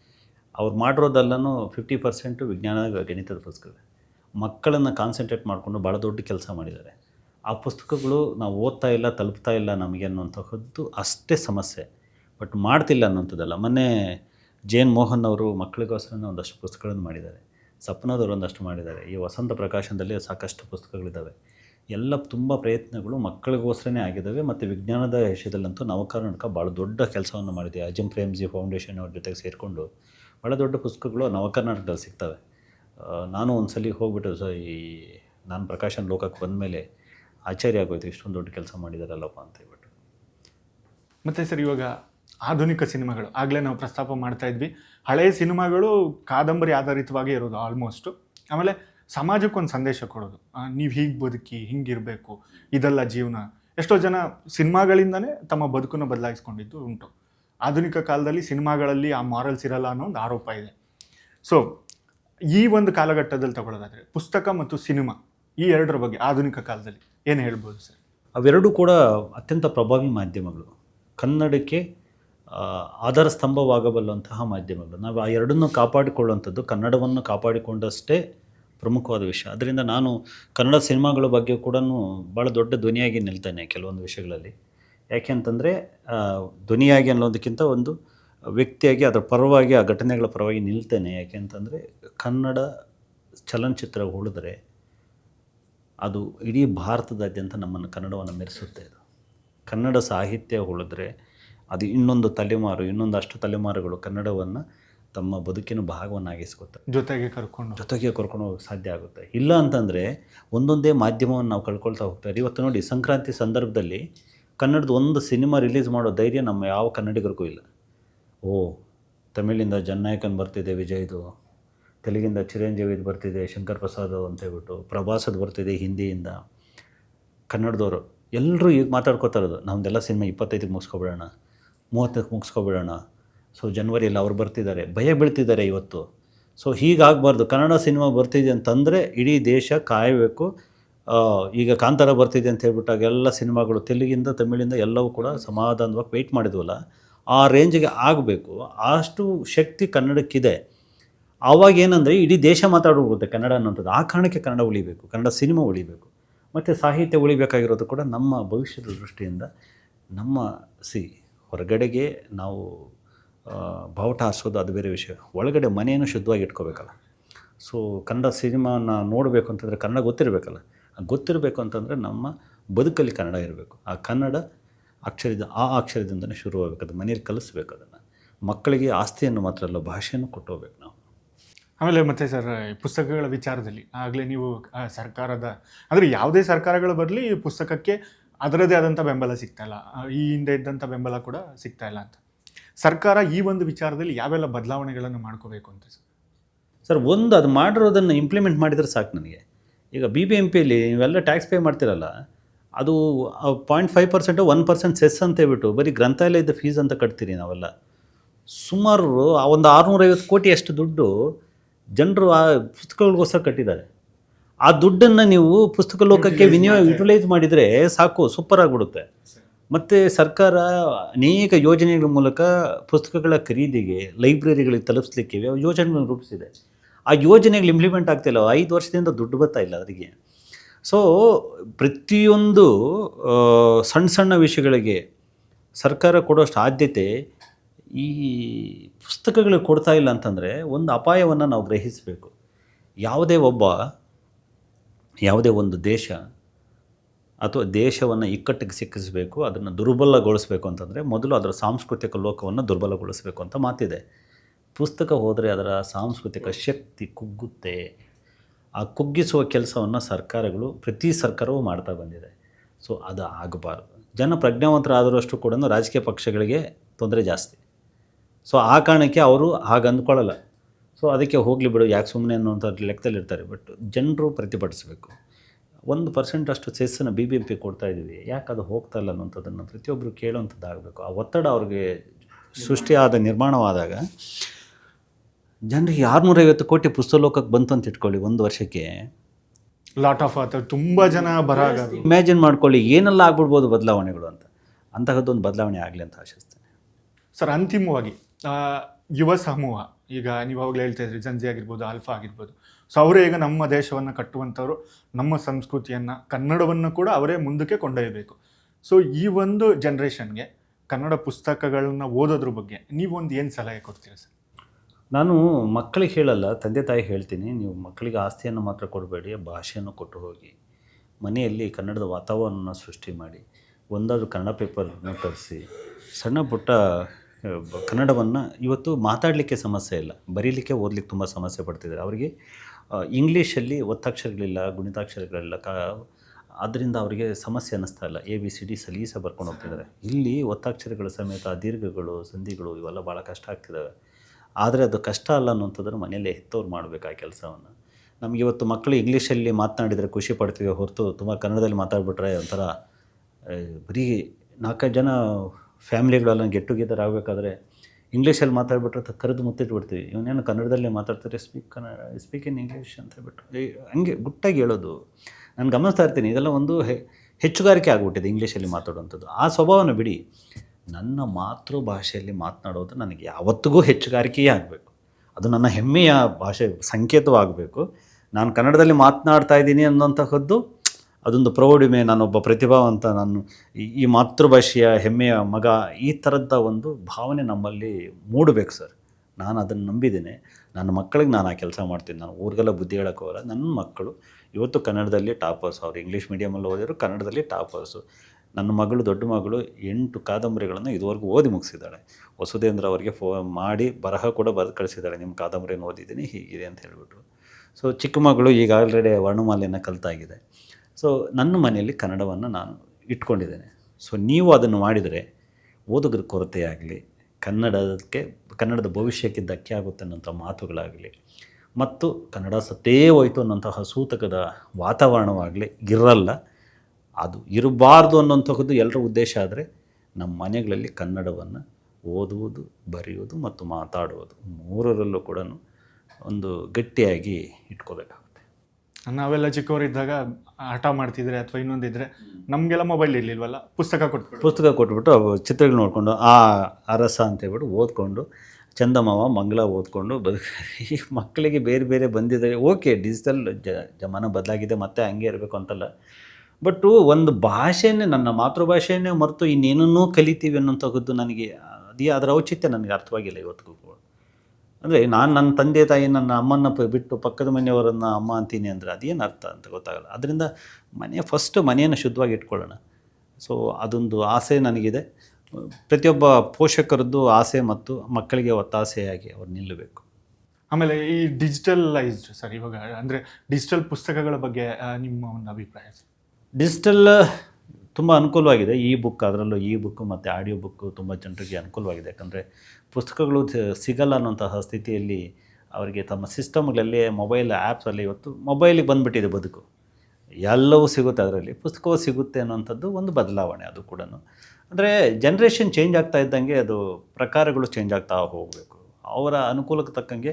ಅವ್ರು ಮಾಡಿರೋದೆಲ್ಲನೂ ಫಿಫ್ಟಿ ಪರ್ಸೆಂಟು ವಿಜ್ಞಾನ ಗಣಿತದ ಪುಸ್ತಕಗಳು ಮಕ್ಕಳನ್ನು ಕಾನ್ಸಂಟ್ರೇಟ್ ಮಾಡಿಕೊಂಡು ಭಾಳ ದೊಡ್ಡ ಕೆಲಸ ಮಾಡಿದ್ದಾರೆ. ಆ ಪುಸ್ತಕಗಳು ನಾವು ಓದ್ತಾ ಇಲ್ಲ, ತಲುಪ್ತಾ ಇಲ್ಲ ನಮಗೆ ಅನ್ನುವಂಥದ್ದು ಅಷ್ಟೇ ಸಮಸ್ಯೆ. ಬಟ್ ಮಾಡ್ತಿಲ್ಲ ಅನ್ನೋಂಥದ್ದಲ್ಲ ಮೊನ್ನೆ ಜೇನ್ ಮೋಹನ್ ಅವರು ಮಕ್ಕಳಿಗೋಸ್ಕರ ಒಂದಷ್ಟು ಪುಸ್ತಕಗಳನ್ನು ಮಾಡಿದ್ದಾರೆ. ಸಪ್ನದವರು ಒಂದಷ್ಟು ಮಾಡಿದ್ದಾರೆ. ಈ ವಸಂತ ಪ್ರಕಾಶನದಲ್ಲಿ ಸಾಕಷ್ಟು ಪುಸ್ತಕಗಳಿದ್ದಾವೆ. ಎಲ್ಲ ತುಂಬ ಪ್ರಯತ್ನಗಳು ಮಕ್ಕಳಿಗೋಸ್ಕರನೇ ಆಗಿದ್ದಾವೆ ಮತ್ತು ವಿಜ್ಞಾನದ ವಿಷಯದಲ್ಲಂತೂ ನವಕರ್ನಾಟಕ ಭಾಳ ದೊಡ್ಡ ಕೆಲಸವನ್ನು ಮಾಡಿದೆ. ಅಜಂ ಪ್ರೇಮ್ಜಿ ಫೌಂಡೇಶನ್ ಅವ್ರ ಜೊತೆಗೆ ಸೇರಿಕೊಂಡು ಭಾಳ ದೊಡ್ಡ ಪುಸ್ತಕಗಳು ನವಕರ್ನಾಟಕದಲ್ಲಿ ಸಿಗ್ತವೆ. ನಾನು ಒಂದು ಸಲ ಹೋಗ್ಬಿಟ್ಟು ಸೊ ಈ ನಾನು ಪ್ರಕಾಶನ್ ಲೋಕಕ್ಕೆ ಬಂದ ಮೇಲೆ ಆಶ್ಚರ್ಯ ಆಗೋಯ್ತು. ಇಷ್ಟೊಂದು ದೊಡ್ಡ ಕೆಲಸ ಮಾಡಿದಾರಲ್ಲಪ್ಪ ಅಂತ ಹೇಳ್ಬಿಟ್ಟು. ಮತ್ತು ಸರ್, ಇವಾಗ ಆಧುನಿಕ ಸಿನಿಮಾಗಳು ಆಗಲೇ ನಾವು ಪ್ರಸ್ತಾಪ ಮಾಡ್ತಾ ಇದ್ವಿ. ಹಳೆಯ ಸಿನಿಮಾಗಳು ಕಾದಂಬರಿ ಆಧಾರಿತವಾಗಿ ಇರೋದು ಆಲ್ಮೋಸ್ಟು ಆಮೇಲೆ ಸಮಾಜಕ್ಕೊಂದು ಸಂದೇಶ ಕೊಡೋದು. ನೀವು ಹೀಗೆ ಬದುಕಿ ಹಿಂಗಿರಬೇಕು ಇದೆಲ್ಲ ಜೀವನ. ಎಷ್ಟೋ ಜನ ಸಿನಿಮಾಗಳಿಂದನೇ ತಮ್ಮ ಬದುಕನ್ನು ಬದಲಾಯಿಸ್ಕೊಂಡಿದ್ದು ಉಂಟು. ಆಧುನಿಕ ಕಾಲದಲ್ಲಿ ಸಿನಿಮಾಗಳಲ್ಲಿ ಆ ಮಾರಲ್ಸ್ ಇರಲ್ಲ ಅನ್ನೋ ಒಂದು ಆರೋಪ ಇದೆ. ಸೊ ಈ ಒಂದು ಕಾಲಘಟ್ಟದಲ್ಲಿ ತಗೊಳ್ಳೋದಾದರೆ, ಪುಸ್ತಕ ಮತ್ತು ಸಿನಿಮಾ ಈ ಎರಡರ ಬಗ್ಗೆ ಆಧುನಿಕ ಕಾಲದಲ್ಲಿ ಏನು ಹೇಳ್ಬೋದು ಸರ್? ಅವೆರಡೂ ಕೂಡ ಅತ್ಯಂತ ಪ್ರಭಾವಿ ಮಾಧ್ಯಮಗಳು. ಕನ್ನಡಕ್ಕೆ ಆಧಾರ ಸ್ತಂಭವಾಗಬಲ್ಲಂತಹ ಮಾಧ್ಯಮಗಳು. ನಾವು ಆ ಎರಡನ್ನು ಕಾಪಾಡಿಕೊಳ್ಳುವಂಥದ್ದು ಕನ್ನಡವನ್ನು ಕಾಪಾಡಿಕೊಂಡಷ್ಟೇ ಪ್ರಮುಖವಾದ ವಿಷಯ. ಅದರಿಂದ ನಾನು ಕನ್ನಡ ಸಿನಿಮಾಗಳ ಬಗ್ಗೆ ಕೂಡ ಭಾಳ ದೊಡ್ಡ ಧ್ವನಿಯಾಗಿ ನಿಲ್ತೇನೆ ಕೆಲವೊಂದು ವಿಷಯಗಳಲ್ಲಿ. ಯಾಕೆ ಅಂತಂದರೆ ಧ್ವನಿಯಾಗಿ ಅನ್ನೋದಕ್ಕಿಂತ ಒಂದು ವ್ಯಕ್ತಿಯಾಗಿ ಅದರ ಪರವಾಗಿ, ಆ ಘಟನೆಗಳ ಪರವಾಗಿ ನಿಲ್ತೇನೆ. ಯಾಕೆ ಅಂತಂದರೆ, ಕನ್ನಡ ಚಲನಚಿತ್ರ ಉಳಿದ್ರೆ ಅದು ಇಡೀ ಭಾರತದಾದ್ಯಂತ ನಮ್ಮನ್ನು ಕನ್ನಡವನ್ನು ಮೆರೆಸುತ್ತೆ ಅದು. ಕನ್ನಡ ಸಾಹಿತ್ಯ ಉಳಿದ್ರೆ ಅದು ಇನ್ನೊಂದು ತಲೆಮಾರು, ಇನ್ನೊಂದಷ್ಟು ತಲೆಮಾರುಗಳು ಕನ್ನಡವನ್ನು ತಮ್ಮ ಬದುಕಿನ ಭಾಗವನ್ನಾಗಿಸ್ಕೊತಾರೆ ಜೊತೆಗೆ ಕರ್ಕೊಂಡು ಜೊತೆಗೆ ಕರ್ಕೊಂಡು ಹೋಗೋಕೆ ಸಾಧ್ಯ ಆಗುತ್ತೆ. ಇಲ್ಲ ಅಂತಂದರೆ ಒಂದೊಂದೇ ಮಾಧ್ಯಮವನ್ನು ನಾವು ಕಳ್ಕೊಳ್ತಾ ಹೋಗ್ತಾರೆ. ಇವತ್ತು ನೋಡಿ ಸಂಕ್ರಾಂತಿ ಸಂದರ್ಭದಲ್ಲಿ ಕನ್ನಡದ ಒಂದು ಸಿನಿಮಾ ರಿಲೀಸ್ ಮಾಡೋ ಧೈರ್ಯ ನಮ್ಮ ಯಾವ ಕನ್ನಡಿಗರಿಗೂ ಇಲ್ಲ. ಓ ತಮಿಳಿಂದ ಜನ್ನಾಯಕನ್ ಬರ್ತಿದೆ ವಿಜಯ್ದು ತೆಲುಗಿಂದ ಚಿರಂಜೀವಿದು ಬರ್ತಿದೆ ಶಂಕರ್ ಪ್ರಸಾದ್ ಅಂತ ಹೇಳ್ಬಿಟ್ಟು ಪ್ರಭಾಸದ್ ಬರ್ತಿದೆ ಹಿಂದಿಯಿಂದ. ಕನ್ನಡದವರು ಎಲ್ಲರೂ ಈಗ ಮಾತಾಡ್ಕೋತಾರದು ನಮ್ಮದೆಲ್ಲ ಸಿನಿಮಾ ಇಪ್ಪತ್ತೈದಕ್ಕೆ ಮುಗಿಸ್ಕೊಬಿಡೋಣ ಮೂವತ್ತಕ್ಕೆ ಮುಗಿಸ್ಕೊಬಿಡೋಣ ಸೊ ಜನ್ವರಿಯಲ್ಲಿ ಅವ್ರು ಬರ್ತಿದ್ದಾರೆ. ಭಯ ಬೀಳ್ತಿದ್ದಾರೆ ಇವತ್ತು. ಸೊ ಹೀಗಾಗಬಾರ್ದು. ಕನ್ನಡ ಸಿನಿಮಾ ಬರ್ತಿದೆ ಅಂತಂದರೆ ಇಡೀ ದೇಶ ಕಾಯಬೇಕು. ಈಗ ಕಾಂತಾರ ಬರ್ತಿದೆ ಅಂತ ಹೇಳ್ಬಿಟ್ಟಾಗ ಎಲ್ಲ ಸಿನಿಮಾಗಳು ತೆಲುಗಿಂದ, ತಮಿಳಿಂದ ಎಲ್ಲವೂ ಕೂಡ ಸಮಾಧಾನವಾಗಿ ವೆಯ್ಟ್ ಮಾಡಿದ್ವಲ್ಲ. ಆ ರೇಂಜ್ಗೆ ಆಗಬೇಕು. ಅಷ್ಟು ಶಕ್ತಿ ಕನ್ನಡಕ್ಕಿದೆ. ಆವಾಗ ಏನಂದರೆ ಇಡೀ ದೇಶ ಮಾತಾಡೋಗುತ್ತೆ ಕನ್ನಡ ಅನ್ನೋಂಥದ್ದು. ಆ ಕಾರಣಕ್ಕೆ ಕನ್ನಡ ಉಳಿಬೇಕು. ಕನ್ನಡ ಸಿನಿಮಾ ಉಳಿಬೇಕು. ಮತ್ತು ಸಾಹಿತ್ಯ ಉಳಿಬೇಕಾಗಿರೋದು ಕೂಡ ನಮ್ಮ ಭವಿಷ್ಯದ ದೃಷ್ಟಿಯಿಂದ ನಮ್ಮ ಸಿ, ಹೊರಗಡೆಗೆ ನಾವು ಬಾವುಟ ಹಾಸೋದು ಅದು ಬೇರೆ ವಿಷಯ. ಒಳಗಡೆ ಮನೆಯನ್ನು ಶುದ್ಧವಾಗಿ ಇಟ್ಕೋಬೇಕಲ್ಲ. ಸೊ ಕನ್ನಡ ಸಿನಿಮಾನ ನೋಡಬೇಕು ಅಂತಂದರೆ ಕನ್ನಡ ಗೊತ್ತಿರಬೇಕಲ್ಲ. ಗೊತ್ತಿರಬೇಕು ಅಂತಂದರೆ ನಮ್ಮ ಬದುಕಲ್ಲಿ ಕನ್ನಡ ಇರಬೇಕು. ಆ ಕನ್ನಡ ಅಕ್ಷರದ, ಆ ಅಕ್ಷರದಿಂದನೇ ಶುರುವಾಗಬೇಕು. ಅದು ಮನೇಲಿ ಕಲಿಸ್ಬೇಕು ಅದನ್ನು. ಮಕ್ಕಳಿಗೆ ಆಸ್ತಿಯನ್ನು ಮಾತ್ರ ಅಲ್ಲ, ಭಾಷೆಯನ್ನು ಕೊಟ್ಟೋಗ್ಬೇಕು ನಾವು. ಆಮೇಲೆ ಮತ್ತೆ ಸರ್, ಈ ಪುಸ್ತಕಗಳ ವಿಚಾರದಲ್ಲಿ ಆಗಲೇ ನೀವು ಸರ್ಕಾರದ, ಅಂದರೆ ಯಾವುದೇ ಸರ್ಕಾರಗಳು ಬರಲಿ ಪುಸ್ತಕಕ್ಕೆ ಅದರದೇ ಆದಂಥ ಬೆಂಬಲ ಸಿಗ್ತಾಯಿಲ್ಲ ಈ ಹಿಂದೆ ಇದ್ದಂಥ ಬೆಂಬಲ ಕೂಡ ಸಿಗ್ತಾಯಿಲ್ಲ ಅಂತ. ಸರ್ಕಾರ ಈ ಒಂದು ವಿಚಾರದಲ್ಲಿ ಯಾವೆಲ್ಲ ಬದಲಾವಣೆಗಳನ್ನು ಮಾಡ್ಕೋಬೇಕು ಅಂತ ಸರ್? ಸರ್ ಒಂದು ಅದು ಮಾಡಿರೋದನ್ನು ಇಂಪ್ಲಿಮೆಂಟ್ ಮಾಡಿದರೆ ಸಾಕು ನನಗೆ. ಈಗ ಬಿ ಬಿ ಎಂ ಪಿಯಲ್ಲಿ ನೀವೆಲ್ಲ ಟ್ಯಾಕ್ಸ್ ಪೇ ಮಾಡ್ತಿರಲ್ಲ ಅದು point five percent one percent cess ಅಂತ ಹೇಳ್ಬಿಟ್ಟು ಬರೀ ಗ್ರಂಥಾಲಯದ ಫೀಸ್ ಅಂತ ಕಟ್ತೀರಿ ನಾವೆಲ್ಲ. ಸುಮಾರು ಆ ಒಂದು ಆರುನೂರೈವತ್ತು ಕೋಟಿ ಅಷ್ಟು ದುಡ್ಡು ಜನರು ಆ ಪುಸ್ತಕಗಳಿಗೋಸ್ಕರ ಕಟ್ಟಿದ್ದಾರೆ. ಆ ದುಡ್ಡನ್ನು ನೀವು ಪುಸ್ತಕ ಲೋಕಕ್ಕೆ ವಿನಿಯೋಗ ಯುಟಿಲೈಸ್ ಮಾಡಿದರೆ ಸಾಕು ಸೂಪರ್ ಆಗಿಬಿಡುತ್ತೆ. ಮತ್ತು ಸರ್ಕಾರ ಅನೇಕ ಯೋಜನೆಗಳ ಮೂಲಕ ಪುಸ್ತಕಗಳ ಖರೀದಿಗೆ, ಲೈಬ್ರರಿಗಳಿಗೆ ತಲುಪಿಸ್ಲಿಕ್ಕೆ ಯೋಜನೆಗಳನ್ನು ರೂಪಿಸಿದೆ. ಆ ಯೋಜನೆಗಳು ಇಂಪ್ಲಿಮೆಂಟ್ ಆಗ್ತಿಲ್ಲ. ಐದು ವರ್ಷದಿಂದ ದುಡ್ಡು ಬರ್ತಾ ಇಲ್ಲ ಅದರಿಗೆ ಸೊ ಪ್ರತಿಯೊಂದು ಸಣ್ಣ ಸಣ್ಣ ವಿಷಯಗಳಿಗೆ ಸರ್ಕಾರ ಕೊಡೋಷ್ಟು ಆದ್ಯತೆ ಈ ಪುಸ್ತಕಗಳಿಗೆ ಕೊಡ್ತಾ ಇಲ್ಲ ಅಂತಂದರೆ ಒಂದು ಅಪಾಯವನ್ನು ನಾವು ಗ್ರಹಿಸಬೇಕು. ಯಾವುದೇ ಒಬ್ಬ, ಯಾವುದೇ ಒಂದು ದೇಶ ಅಥವಾ ದೇಶವನ್ನು ಇಕ್ಕಟ್ಟಿಗೆ ಸಿಕ್ಕಿಸಬೇಕು, ಅದನ್ನು ದುರ್ಬಲಗೊಳಿಸಬೇಕು ಅಂತಂದರೆ ಮೊದಲು ಅದರ ಸಾಂಸ್ಕೃತಿಕ ಲೋಕವನ್ನು ದುರ್ಬಲಗೊಳಿಸಬೇಕು ಅಂತ ಮಾತಿದೆ. ಪುಸ್ತಕ ಹೋದರೆ ಅದರ ಸಾಂಸ್ಕೃತಿಕ ಶಕ್ತಿ ಕುಗ್ಗುತ್ತೆ. ಆ ಕುಗ್ಗಿಸುವ ಕೆಲಸವನ್ನು ಸರ್ಕಾರಗಳು, ಪ್ರತಿ ಸರ್ಕಾರವೂ ಮಾಡ್ತಾ ಬಂದಿದೆ. ಸೊ, ಅದು ಆಗಬಾರ್ದು. ಜನ ಪ್ರಜ್ಞಾವಂತರಾದರಷ್ಟು ಕೂಡ ರಾಜಕೀಯ ಪಕ್ಷಗಳಿಗೆ ತೊಂದರೆ ಜಾಸ್ತಿ. ಸೊ, ಆ ಕಾರಣಕ್ಕೆ ಅವರು ಹಾಗೆ ಅಂದ್ಕೊಳ್ಳಲ್ಲ. ಸೊ, ಅದಕ್ಕೆ ಹೋಗಲಿ ಬಿಡು, ಯಾಕೆ ಸುಮ್ಮನೆ ಅನ್ನೋಂಥ ಲೆಕ್ಕದಲ್ಲಿರ್ತಾರೆ. ಬಟ್, ಜನರು ಪ್ರತಿಭಟಿಸಬೇಕು. ಒಂದು ಪರ್ಸೆಂಟ್ ಅಷ್ಟು ಸೆಸ್ಸನ್ನು ಬಿ ಬಿ ಎಂ ಪಿ ಕೊಡ್ತಾ ಇದ್ದೀವಿ. ಯಾಕೆ ಅದು ಹೋಗ್ತಾ ಇಲ್ಲ ಅನ್ನೋಂಥದ್ದನ್ನು ಪ್ರತಿಯೊಬ್ಬರು ಕೇಳುವಂಥದ್ದಾಗಬೇಕು ಆ ಒತ್ತಡ ಅವ್ರಿಗೆ ಸೃಷ್ಟಿಯಾದ ನಿರ್ಮಾಣವಾದಾಗ ಜನರಿಗೆ ಆರುನೂರೈವತ್ತು ಕೋಟಿ ಪುಸ್ತಕ ಲೋಕಕ್ಕೆ ಬಂತು ಅಂತ ಇಟ್ಕೊಳ್ಳಿ ಒಂದು ವರ್ಷಕ್ಕೆ. ಲಾಟ್ ಆಫ್ ಆತ ತುಂಬ ಜನ ಬರಾಗ ಇಮ್ಯಾಜಿನ್ ಮಾಡ್ಕೊಳ್ಳಿ ಏನೆಲ್ಲ ಆಗ್ಬಿಡ್ಬೋದು ಬದಲಾವಣೆಗಳು ಅಂತ. ಅಂತಹದ್ದೊಂದು ಬದಲಾವಣೆ ಆಗಲಿ ಅಂತ ಆಶಿಸ್ತೇನೆ. ಸರ್ ಅಂತಿಮವಾಗಿ ಆ, ಯುವ ಸಮೂಹ ಈಗ ನೀವು ಅವಾಗಲೇ ಹೇಳ್ತಾ ಇದ್ರಿ ಜನ್ಜಿ ಆಗಿರ್ಬೋದು ಆಲ್ಫಾ ಆಗಿರ್ಬೋದು ಸೊ ಅವರೇ ಈಗ ನಮ್ಮ ದೇಶವನ್ನು ಕಟ್ಟುವಂಥವ್ರು, ನಮ್ಮ ಸಂಸ್ಕೃತಿಯನ್ನು, ಕನ್ನಡವನ್ನು ಕೂಡ ಅವರೇ ಮುಂದಕ್ಕೆ ಕೊಂಡೊಯ್ಯಬೇಕು. ಸೊ ಈ ಒಂದು ಜನ್ರೇಷನ್ಗೆ ಕನ್ನಡ ಪುಸ್ತಕಗಳನ್ನ ಓದೋದ್ರ ಬಗ್ಗೆ ನೀವೊಂದು ಏನು ಸಲಹೆ ಕೊಡ್ತೀರಾ ಸರ್? ನಾನು ಮಕ್ಕಳಿಗೆ ಹೇಳಲ್ಲ, ತಂದೆ ತಾಯಿ ಹೇಳ್ತೀನಿ, ನೀವು ಮಕ್ಕಳಿಗೆ ಆಸ್ತಿಯನ್ನು ಮಾತ್ರ ಕೊಡಬೇಡಿ, ಭಾಷೆಯನ್ನು ಕೊಟ್ಟು ಹೋಗಿ, ಮನೆಯಲ್ಲಿ ಕನ್ನಡದ ವಾತಾವರಣನ ಸೃಷ್ಟಿ ಮಾಡಿ, ಒಂದಾದರೂ ಕನ್ನಡ ಪೇಪರ್ನ ತರಿಸಿ, ಸಣ್ಣ ಪುಟ್ಟ ಕನ್ನಡವನ್ನು ಇವತ್ತು ಮಾತಾಡಲಿಕ್ಕೆ ಸಮಸ್ಯೆ ಇಲ್ಲ, ಬರೀಲಿಕ್ಕೆ ಓದಲಿಕ್ಕೆ ತುಂಬ ಸಮಸ್ಯೆ ಪಡ್ತಿದ್ದಾರೆ. ಅವರಿಗೆ ಇಂಗ್ಲೀಷಲ್ಲಿ ಒತ್ತಕ್ಷರಗಳಿಲ್ಲ, ಗುಣಿತಾಕ್ಷರಗಳಿಲ್ಲ, ಕ ಆದ್ದರಿಂದ ಅವರಿಗೆ ಸಮಸ್ಯೆ ಅನ್ನಿಸ್ತಾ ಇಲ್ಲ. ಎ ಬಿ ಸಿ ಡಿ ಸಲೀಸ ಬರ್ಕೊಂಡು ಹೋಗ್ತಿದ್ದಾರೆ. ಇಲ್ಲಿ ಒತ್ತಾಕ್ಷರಗಳ ಸಮೇತ ದೀರ್ಘಗಳು, ಸಂಧಿಗಳು ಇವೆಲ್ಲ ಭಾಳ ಕಷ್ಟ ಆಗ್ತಿದ್ದಾವೆ. ಆದರೆ ಅದು ಕಷ್ಟ ಅಲ್ಲ ಅನ್ನೋಂಥದ್ರೆ ಮನೆಯಲ್ಲೇ ಹೆತ್ತವ್ರು ಮಾಡಬೇಕು ಆ ಕೆಲಸವನ್ನು. ನಮಗೆ ಇವತ್ತು ಮಕ್ಕಳು ಇಂಗ್ಲೀಷಲ್ಲಿ ಮಾತನಾಡಿದರೆ ಖುಷಿ ಪಡ್ತೀವಿ, ಹೊರತು ತುಂಬ ಕನ್ನಡದಲ್ಲಿ ಮಾತಾಡ್ಬಿಟ್ರೆ ಒಂಥರ ಬರೀ ನಾಲ್ಕೈದು ಜನ ಫ್ಯಾಮಿಲಿಗಳೆಲ್ಲ ಗೆಟ್ ಟುಗೆದರ್ ಆಗಬೇಕಾದ್ರೆ ಇಂಗ್ಲೀಷಲ್ಲಿ ಮಾತಾಡ್ಬಿಟ್ರೆ ತ- ಕರೆದು ಮುತ್ತಿಟ್ಬಿಡ್ತೀವಿ. ಇವನೇನು ಕನ್ನಡದಲ್ಲಿ ಮಾತಾಡ್ತಾರೆ speak Kannada speak in English ಅಂತ ಹೇಳ್ಬಿಟ್ಟು ಹಂಗೆ ಗುಟ್ಟಾಗಿ ಹೇಳೋದು. ನಾನು ಗಮನಿಸ್ತಾ ಇರ್ತೀನಿ, ಇದೆಲ್ಲ ಒಂದು ಹೆಚ್ಚುಗಾರಿಕೆ ಆಗಿಬಿಟ್ಟಿದೆ ಇಂಗ್ಲೀಷಲ್ಲಿ ಮಾತಾಡುವಂಥದ್ದು. ಆ ಸ್ವಭಾವನ ಬಿಡಿ. ನನ್ನ ಮಾತೃಭಾಷೆಯಲ್ಲಿ ಮಾತನಾಡೋದು ನನಗೆ ಯಾವತ್ತಿಗೂ ಹೆಚ್ಚುಗಾರಿಕೆಯೇ ಆಗಬೇಕು. ಅದು ನನ್ನ ಹೆಮ್ಮೆಯ ಭಾಷೆ, ಸಂಕೇತವಾಗಬೇಕು. ನಾನು ಕನ್ನಡದಲ್ಲಿ ಮಾತನಾಡ್ತಾ ಇದ್ದೀನಿ ಅನ್ನೋಂತಹದ್ದು ಅದೊಂದು ಪ್ರೌಢಿಮೆ, ನಾನೊಬ್ಬ ಪ್ರತಿಭಾವಂತ, ನಾನು ಈ- ಮಾತೃಭಾಷೆಯ ಹೆಮ್ಮೆಯ ಮಗ, ಈ ಥರದ ಒಂದು ಭಾವನೆ ನಮ್ಮಲ್ಲಿ ಮೂಡಬೇಕು ಸರ್. ನಾನು ಅದನ್ನು ನಂಬಿದ್ದೇನೆ. ನನ್ನ ಮಕ್ಕಳಿಗೆ ನಾನು ಆ ಕೆಲಸ ಮಾಡ್ತೀನಿ. ನಾನು ಊರಿಗೆಲ್ಲ ಬುದ್ಧಿ ಹೇಳೋಕ್ಕೋಗಲ್ಲ ನನ್ನ ಮಕ್ಕಳು, ಇವತ್ತು ಕನ್ನಡದಲ್ಲಿ ಟಾಪರ್ಸ್, ಅವರು ಇಂಗ್ಲೀಷ್ ಮೀಡಿಯಮಲ್ಲಿ ಓದಿದ್ರು ಕನ್ನಡದಲ್ಲಿ ಟಾಪರ್ಸು. ನನ್ನ ಮಗಳು, ದೊಡ್ಡ ಮಗಳು ಎಂಟು ಕಾದಂಬರಿಗಳನ್ನು ಇದುವರೆಗೂ ಓದಿ ಮುಗಿಸಿದ್ದಾಳೆ. ವಸುಧೇಂದ್ರ ಅವರಿಗೆ ಫೋ, ಮಾಡಿ ಬರಹ ಕೂಡ ಬರೆದು ಕಳಿಸಿದ್ದಾಳೆ. ನಿಮ್ಮ ಕಾದಂಬರಿಯನ್ನು ಓದಿದ್ದೀನಿ, ಹೀಗಿದೆ ಅಂತ ಹೇಳಿಬಿಟ್ಟು ಸೊ, ಚಿಕ್ಕ ಮಗಳು ಈಗ ಆಲ್ರೆಡಿ ವರ್ಣಮಾಲೆಯನ್ನು ಕಲ್ತಾಗಿದೆ. ಸೊ ನನ್ನ ಮನೆಯಲ್ಲಿ ಕನ್ನಡವನ್ನು ನಾನು ಇಟ್ಕೊಂಡಿದ್ದೇನೆ. ಸೊ ನೀವು ಅದನ್ನು ಮಾಡಿದರೆ ಓದುಗರ ಕೊರತೆಯಾಗಲಿ, ಕನ್ನಡಕ್ಕೆ, ಕನ್ನಡದ ಭವಿಷ್ಯಕ್ಕೆ ಧಕ್ಕೆ ಆಗುತ್ತೆ ಅನ್ನೋಂಥ ಮಾತುಗಳಾಗಲಿ, ಮತ್ತು ಕನ್ನಡ ಸತ್ತೇ ಹೋಯ್ತು ಅನ್ನೋಂತಹ ಸೂತಕದ ವಾತಾವರಣವಾಗಲಿ ಇರಲ್ಲ, ಅದು ಇರಬಾರ್ದು ಅನ್ನೋಂಥದ್ದು ಎಲ್ಲರ ಉದ್ದೇಶ ಆದರೆ ನಮ್ಮ ಮನೆಗಳಲ್ಲಿ ಕನ್ನಡವನ್ನು ಓದುವುದು, ಬರೆಯುವುದು ಮತ್ತು ಮಾತಾಡುವುದು ಮೂರರಲ್ಲೂ ಕೂಡ ಒಂದು ಗಟ್ಟಿಯಾಗಿ ಇಟ್ಕೋಬೇಕಾಗುತ್ತೆ ನಾವೆಲ್ಲ ಚಿಕ್ಕವರಿದ್ದಾಗ ಆಟ ಮಾಡ್ತಿದ್ರೆ ಅಥವಾ ಇನ್ನೊಂದಿದ್ರೆ ನಮಗೆಲ್ಲ ಮೊಬೈಲ್ ಇರಲಿಲ್ವಲ್ಲ? ಪುಸ್ತಕ ಕೊಟ್ಬಿಟ್ಟು ಪುಸ್ತಕ ಕೊಟ್ಬಿಟ್ಟು ಅವು ಚಿತ್ರಗಳು ನೋಡಿಕೊಂಡು, ಆ ಅರಸ ಅಂತ ಹೇಳ್ಬಿಟ್ಟು ಓದ್ಕೊಂಡು ಚಂದಮಾಮ ಮಂಗಳ ಓದ್ಕೊಂಡು ಬದುಕ ಈ ಮಕ್ಕಳಿಗೆ ಬೇರೆ ಬೇರೆ ಬಂದಿದ್ದಾರೆ. ಓಕೆ ಡಿಜಿಟಲ್ ಜ, ಜಮಾನ ಬದಲಾಗಿದೆ, ಮತ್ತೆ ಹಂಗೆ ಇರಬೇಕು ಅಂತಲ್ಲ. ಬಟ್ಟು ಒಂದು ಭಾಷೆನೇ, ನನ್ನ ಮಾತೃಭಾಷೆಯನ್ನೇ ಮರೆತು ಇನ್ನೇನನ್ನೂ ಕಲಿತೀವಿ ಅನ್ನೋಂಥದ್ದು ನನಗೆ, ಅದೇ ಅದರ ಔಚಿತ್ಯ ನನಗೆ ಅರ್ಥವಾಗಿಲ್ಲ ಇವತ್ತಿಗೂ ಕೂಡ. ಅಂದರೆ ನಾನು ನನ್ನ ತಂದೆ ತಾಯಿ ನನ್ನ ಅಮ್ಮನ ಪ- ಬಿಟ್ಟು ಪಕ್ಕದ ಮನೆಯವರನ್ನು ಅಮ್ಮ ಅಂತೀನಿ ಅಂದರೆ ಅದೇನು ಅರ್ಥ ಅಂತ ಗೊತ್ತಾಗಲ್ಲ. ಅದರಿಂದ ಮನೆ ಫಸ್ಟ್ ಮನೆಯನ್ನು ಶುದ್ಧವಾಗಿ ಇಟ್ಕೊಳ್ಳೋಣ. ಸೊ ಅದೊಂದು ಆಸೆ ನನಗಿದೆ. ಪ್ರತಿಯೊಬ್ಬ ಪೋಷಕರದ್ದು ಆಸೆ ಮತ್ತು ಮಕ್ಕಳಿಗೆ ಒತ್ತಾಸೆಯಾಗಿ ಅವ್ರು ನಿಲ್ಲಬೇಕು. ಆಮೇಲೆ ಈ ಡಿಜಿಟಲೈಸ್ಡ್ ಸರ್ ಇವಾಗ ಅಂದರೆ ಡಿಜಿಟಲ್ ಪುಸ್ತಕಗಳ ಬಗ್ಗೆ ನಿಮ್ಮ ಒಂದು ಅಭಿಪ್ರಾಯ? ಡಿಜಿಟಲ್ ತುಂಬ ಅನುಕೂಲವಾಗಿದೆ. ಈ ಬುಕ್ ಅದರಲ್ಲೂ ಈ ಬುಕ್ ಮತ್ತು ಆಡಿಯೋ ಬುಕ್ಕು ತುಂಬ ಜನರಿಗೆ ಅನುಕೂಲವಾಗಿದೆ. ಯಾಕಂದರೆ ಪುಸ್ತಕಗಳು ಸಿಗಲ್ಲ ಅನ್ನೋಂತಹ ಸ್ಥಿತಿಯಲ್ಲಿ ಅವರಿಗೆ ತಮ್ಮ ಸಿಸ್ಟಮ್ಗಳಲ್ಲಿ ಮೊಬೈಲ್ ಆ್ಯಪ್ಸಲ್ಲಿ ಇವತ್ತು ಮೊಬೈಲಿಗೆ ಬಂದುಬಿಟ್ಟಿದೆ ಬದುಕು. ಎಲ್ಲವೂ ಸಿಗುತ್ತೆ ಅದರಲ್ಲಿ. ಪುಸ್ತಕವೂ ಸಿಗುತ್ತೆ ಅನ್ನೋಂಥದ್ದು ಒಂದು ಬದಲಾವಣೆ ಅದು ಕೂಡ ಅಂದರೆ ಜನ್ರೇಷನ್ ಚೇಂಜ್ ಆಗ್ತಾ ಇದ್ದಂಗೆ ಅದು ಪ್ರಕಾರಗಳು ಚೇಂಜ್ ಆಗ್ತಾ ಹೋಗಬೇಕು. ಅವರ ಅನುಕೂಲಕ್ಕೆ ತಕ್ಕಂಗೆ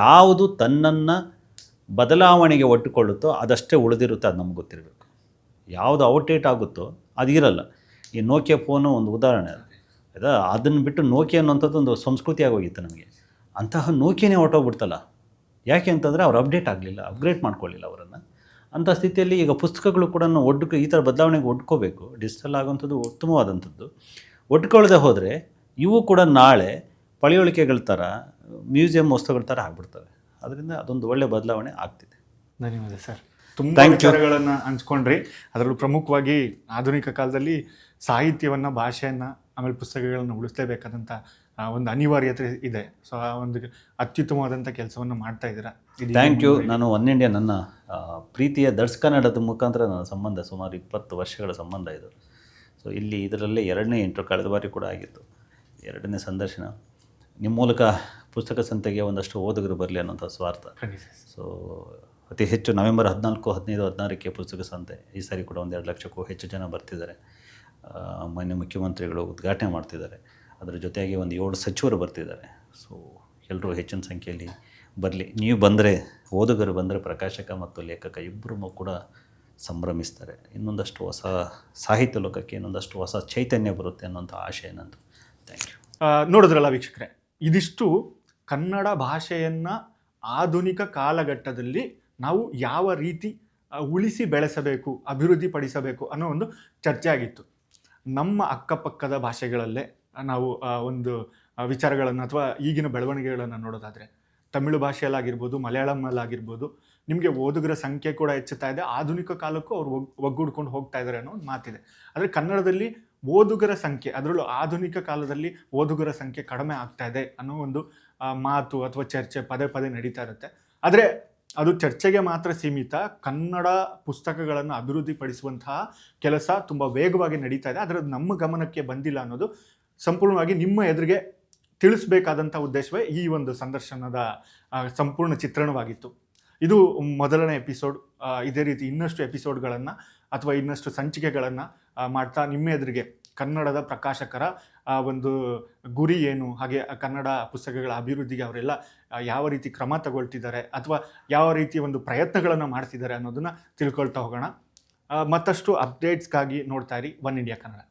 ಯಾವುದು ತನ್ನನ್ನು ಬದಲಾವಣೆಗೆ ಒಟ್ಟುಕೊಳ್ಳುತ್ತೋ ಅದಷ್ಟೇ ಉಳಿದಿರುತ್ತೆ ಅದು ನಮ್ಗೆ ಗೊತ್ತಿರಬೇಕು. ಯಾವುದು ಔಟ್ಡೇಟ್ ಆಗುತ್ತೋ ಅದು ಇರಲ್ಲ ಈ ನೋಕಿಯಾ ಫೋನು ಒಂದು ಉದಾಹರಣೆ. ಆಯ್ತಾ ಅದನ್ನು ಬಿಟ್ಟು ನೋಕಿಯಾ ಅನ್ನೋಂಥದ್ದು ಒಂದು ಸಂಸ್ಕೃತಿ ಆಗೋಗಿತ್ತು ನಮಗೆ. ಅಂತಹ ನೋಕಿಯನೇ ಹೊರಟೋಗ್ಬಿಡ್ತಲ್ಲ. ಯಾಕೆ ಅಂತಂದರೆ ಅವ್ರು ಅಪ್ಡೇಟ್ ಆಗಲಿಲ್ಲ ಅಪ್ಗ್ರೇಡ್ ಮಾಡ್ಕೊಳ್ಳಿಲ್ಲ ಅವರನ್ನು. ಅಂಥ ಸ್ಥಿತಿಯಲ್ಲಿ ಈಗ ಪುಸ್ತಕಗಳು ಕೂಡ ಒಡ್ಕ, ಈ ಥರ ಬದಲಾವಣೆಗೆ ಒಡ್ಕೋಬೇಕು. ಡಿಜಿಟಲ್ ಆಗೋಂಥದ್ದು ಉತ್ತಮವಾದಂಥದ್ದು. ಒಡ್ಕೊಳ್ಳದೆ ಹೋದರೆ ಇವು ಕೂಡ ನಾಳೆ ಪಳೆಯುಳಿಕೆಗಳ ಥರ ಮ್ಯೂಸಿಯಂ ವಸ್ತುಗಳ ಥರ ಆಗ್ಬಿಡ್ತವೆ. ಅದರಿಂದ ಅದೊಂದು ಒಳ್ಳೆಯ ಬದಲಾವಣೆ ಆಗ್ತಿದೆ. ಧನ್ಯವಾದ ಸರ್. ತುಂಬ. ವಿಚಾರಗಳನ್ನು ಹಂಚ್ಕೊಂಡ್ರಿ. ಅದರಲ್ಲೂ ಪ್ರಮುಖವಾಗಿ ಆಧುನಿಕ ಕಾಲದಲ್ಲಿ ಸಾಹಿತ್ಯವನ್ನ ಭಾಷೆಯನ್ನ ಆಮೇಲೆ ಪುಸ್ತಕಗಳನ್ನು ಉಳಿಸಲೇಬೇಕಾದಂಥ ಒಂದು ಅನಿವಾರ್ಯತೆ ಇದೆ. ಸೊ ಆ ಒಂದು ಅತ್ಯುತ್ತಮವಾದಂಥ ಕೆಲಸವನ್ನು ಮಾಡ್ತಾ ಇದ್ದೀರಾ? ಇದು ಥ್ಯಾಂಕ್ ಯು ನಾನು ಒನ್ ಇಂಡಿಯಾ ನನ್ನ ಪ್ರೀತಿಯ ದರ್ಶ್ ಕನ್ನಡದ ಮುಖಾಂತರ ನನ್ನ ಸಂಬಂಧ ಸುಮಾರು ಇಪ್ಪತ್ತು ವರ್ಷಗಳ ಸಂಬಂಧ ಇದು. ಸೊ ಇಲ್ಲಿ ಇದರಲ್ಲೇ ಎರಡನೇ ಇಂಟ್ರೋ ಕಳೆದ ಬಾರಿ ಕೂಡ ಆಗಿತ್ತು. ಎರಡನೇ ಸಂದರ್ಶನ. ನಿಮ್ಮ ಮೂಲಕ ಪುಸ್ತಕ ಸಂತೆಗೆ ಒಂದಷ್ಟು ಓದುಗರು ಬರಲಿ ಅನ್ನೋಂಥ ಸ್ವಾರ್ಥ. ಸೊ ಅತಿ ಹೆಚ್ಚು ನವೆಂಬರ್ ಹದಿನಾಲ್ಕು, ಹದಿನೈದು, ಹದಿನಾರಕ್ಕೆ ಪುಸ್ತಕ ಸಂತೆ. ಈ ಸಾರಿ ಕೂಡ ಒಂದೆರಡು ಲಕ್ಷಕ್ಕೂ ಹೆಚ್ಚು ಜನ ಬರ್ತಿದ್ದಾರೆ. ಮಾನ್ಯ ಮುಖ್ಯಮಂತ್ರಿಗಳು ಉದ್ಘಾಟನೆ ಮಾಡ್ತಿದ್ದಾರೆ. ಅದರ ಜೊತೆಗೆ ಒಂದು ಏಳು ಸಚಿವರು ಬರ್ತಿದ್ದಾರೆ. ಸೊ ಎಲ್ಲರೂ ಹೆಚ್ಚಿನ ಸಂಖ್ಯೆಯಲ್ಲಿ ಬರಲಿ. ನೀವು ಬಂದರೆ, ಓದುಗರು ಬಂದರೆ ಪ್ರಕಾಶಕ ಮತ್ತು ಲೇಖಕ ಇಬ್ಬರೂ ಕೂಡ ಸಂಭ್ರಮಿಸ್ತಾರೆ. ಇನ್ನೊಂದಷ್ಟು ಹೊಸ ಸಾಹಿತ್ಯ ಲೋಕಕ್ಕೆ ಇನ್ನೊಂದಷ್ಟು ಹೊಸ ಚೈತನ್ಯ ಬರುತ್ತೆ ಅನ್ನೋಂಥ ಆಶೆ ನಂದು. ಥ್ಯಾಂಕ್ ಯು ನೋಡಿದ್ರಲ್ಲ ವೀಕ್ಷಕರೇ, ಇದಿಷ್ಟು ಕನ್ನಡ ಭಾಷೆಯನ್ನು ಆಧುನಿಕ ಕಾಲಘಟ್ಟದಲ್ಲಿ ನಾವು ಯಾವ ರೀತಿ ಉಳಿಸಿ ಬೆಳೆಸಬೇಕು, ಅಭಿವೃದ್ಧಿಪಡಿಸಬೇಕು ಅನ್ನೋ ಒಂದು ಚರ್ಚೆ ಆಗಿತ್ತು. ನಮ್ಮ ಅಕ್ಕಪಕ್ಕದ ಭಾಷೆಗಳಲ್ಲೇ ನಾವು ಒಂದು ವಿಚಾರಗಳನ್ನು ಅಥವಾ ಈಗಿನ ಬೆಳವಣಿಗೆಗಳನ್ನು ನೋಡೋದಾದರೆ, ತಮಿಳು ಭಾಷೆಯಲ್ಲಾಗಿರ್ಬೋದು ಮಲಯಾಳಮಲ್ಲಾಗಿರ್ಬೋದು ನಿಮಗೆ ಓದುಗರ ಸಂಖ್ಯೆ ಕೂಡ ಹೆಚ್ಚುತ್ತಾ ಇದೆ. ಆಧುನಿಕ ಕಾಲಕ್ಕೂ ಅವರು ಒಗ್, ಒಗ್ಗೂಡ್ಕೊಂಡು ಹೋಗ್ತಾ ಇದ್ದಾರೆ ಅನ್ನೋ ಒಂದು ಮಾತಿದೆ. ಆದರೆ ಕನ್ನಡದಲ್ಲಿ ಓದುಗರ ಸಂಖ್ಯೆ, ಅದರಲ್ಲೂ ಆಧುನಿಕ ಕಾಲದಲ್ಲಿ ಓದುಗರ ಸಂಖ್ಯೆ ಕಡಿಮೆ ಆಗ್ತಾ ಇದೆ ಅನ್ನೋ ಒಂದು ಮಾತು ಅಥವಾ ಚರ್ಚೆ ಪದೇ ಪದೇ ನಡೀತಾ ಇರುತ್ತೆ. ಆದರೆ ಅದು ಚರ್ಚೆಗೆ ಮಾತ್ರ ಸೀಮಿತ. ಕನ್ನಡ ಪುಸ್ತಕಗಳನ್ನು ಅಭಿವೃದ್ಧಿಪಡಿಸುವಂತಹ ಕೆಲಸ ತುಂಬ ವೇಗವಾಗಿ ನಡೀತಾ ಇದೆ. ಆದರೆ ಅದು ನಮ್ಮ ಗಮನಕ್ಕೆ ಬಂದಿಲ್ಲ ಅನ್ನೋದು ಸಂಪೂರ್ಣವಾಗಿ ನಿಮ್ಮ ಎದುರಿಗೆ ತಿಳಿಸ್ಬೇಕಾದಂಥ ಉದ್ದೇಶವೇ ಈ ಒಂದು ಸಂದರ್ಶನದ ಸಂಪೂರ್ಣ ಚಿತ್ರಣವಾಗಿತ್ತು. ಇದು ಮೊದಲನೇ ಎಪಿಸೋಡ್ ಇದೇ ರೀತಿ ಇನ್ನಷ್ಟು ಎಪಿಸೋಡ್ಗಳನ್ನು ಅಥವಾ ಇನ್ನಷ್ಟು ಸಂಚಿಕೆಗಳನ್ನು ಮಾಡ್ತಾ ನಿಮ್ಮ ಎದುರಿಗೆ ಕನ್ನಡದ ಪ್ರಕಾಶಕರ ಒಂದು ಗುರಿ ಏನು? ಹಾಗೆ ಕನ್ನಡ ಪುಸ್ತಕಗಳ ಅಭಿವೃದ್ಧಿಗೆ ಅವರೆಲ್ಲ ಯಾವ ರೀತಿ ಕ್ರಮ ತಗೊಳ್ತಿದ್ದಾರೆ? ಅಥವಾ ಯಾವ ರೀತಿ ಒಂದು ಪ್ರಯತ್ನಗಳನ್ನು ಮಾಡ್ತಿದ್ದಾರೆ ಅನ್ನೋದನ್ನು ತಿಳ್ಕೊಳ್ತಾ ಹೋಗೋಣ. ಮತ್ತಷ್ಟು ಅಪ್ಡೇಟ್ಸ್ಗಾಗಿ ನೋಡ್ತಾ ಇರಿ. One India Kannada.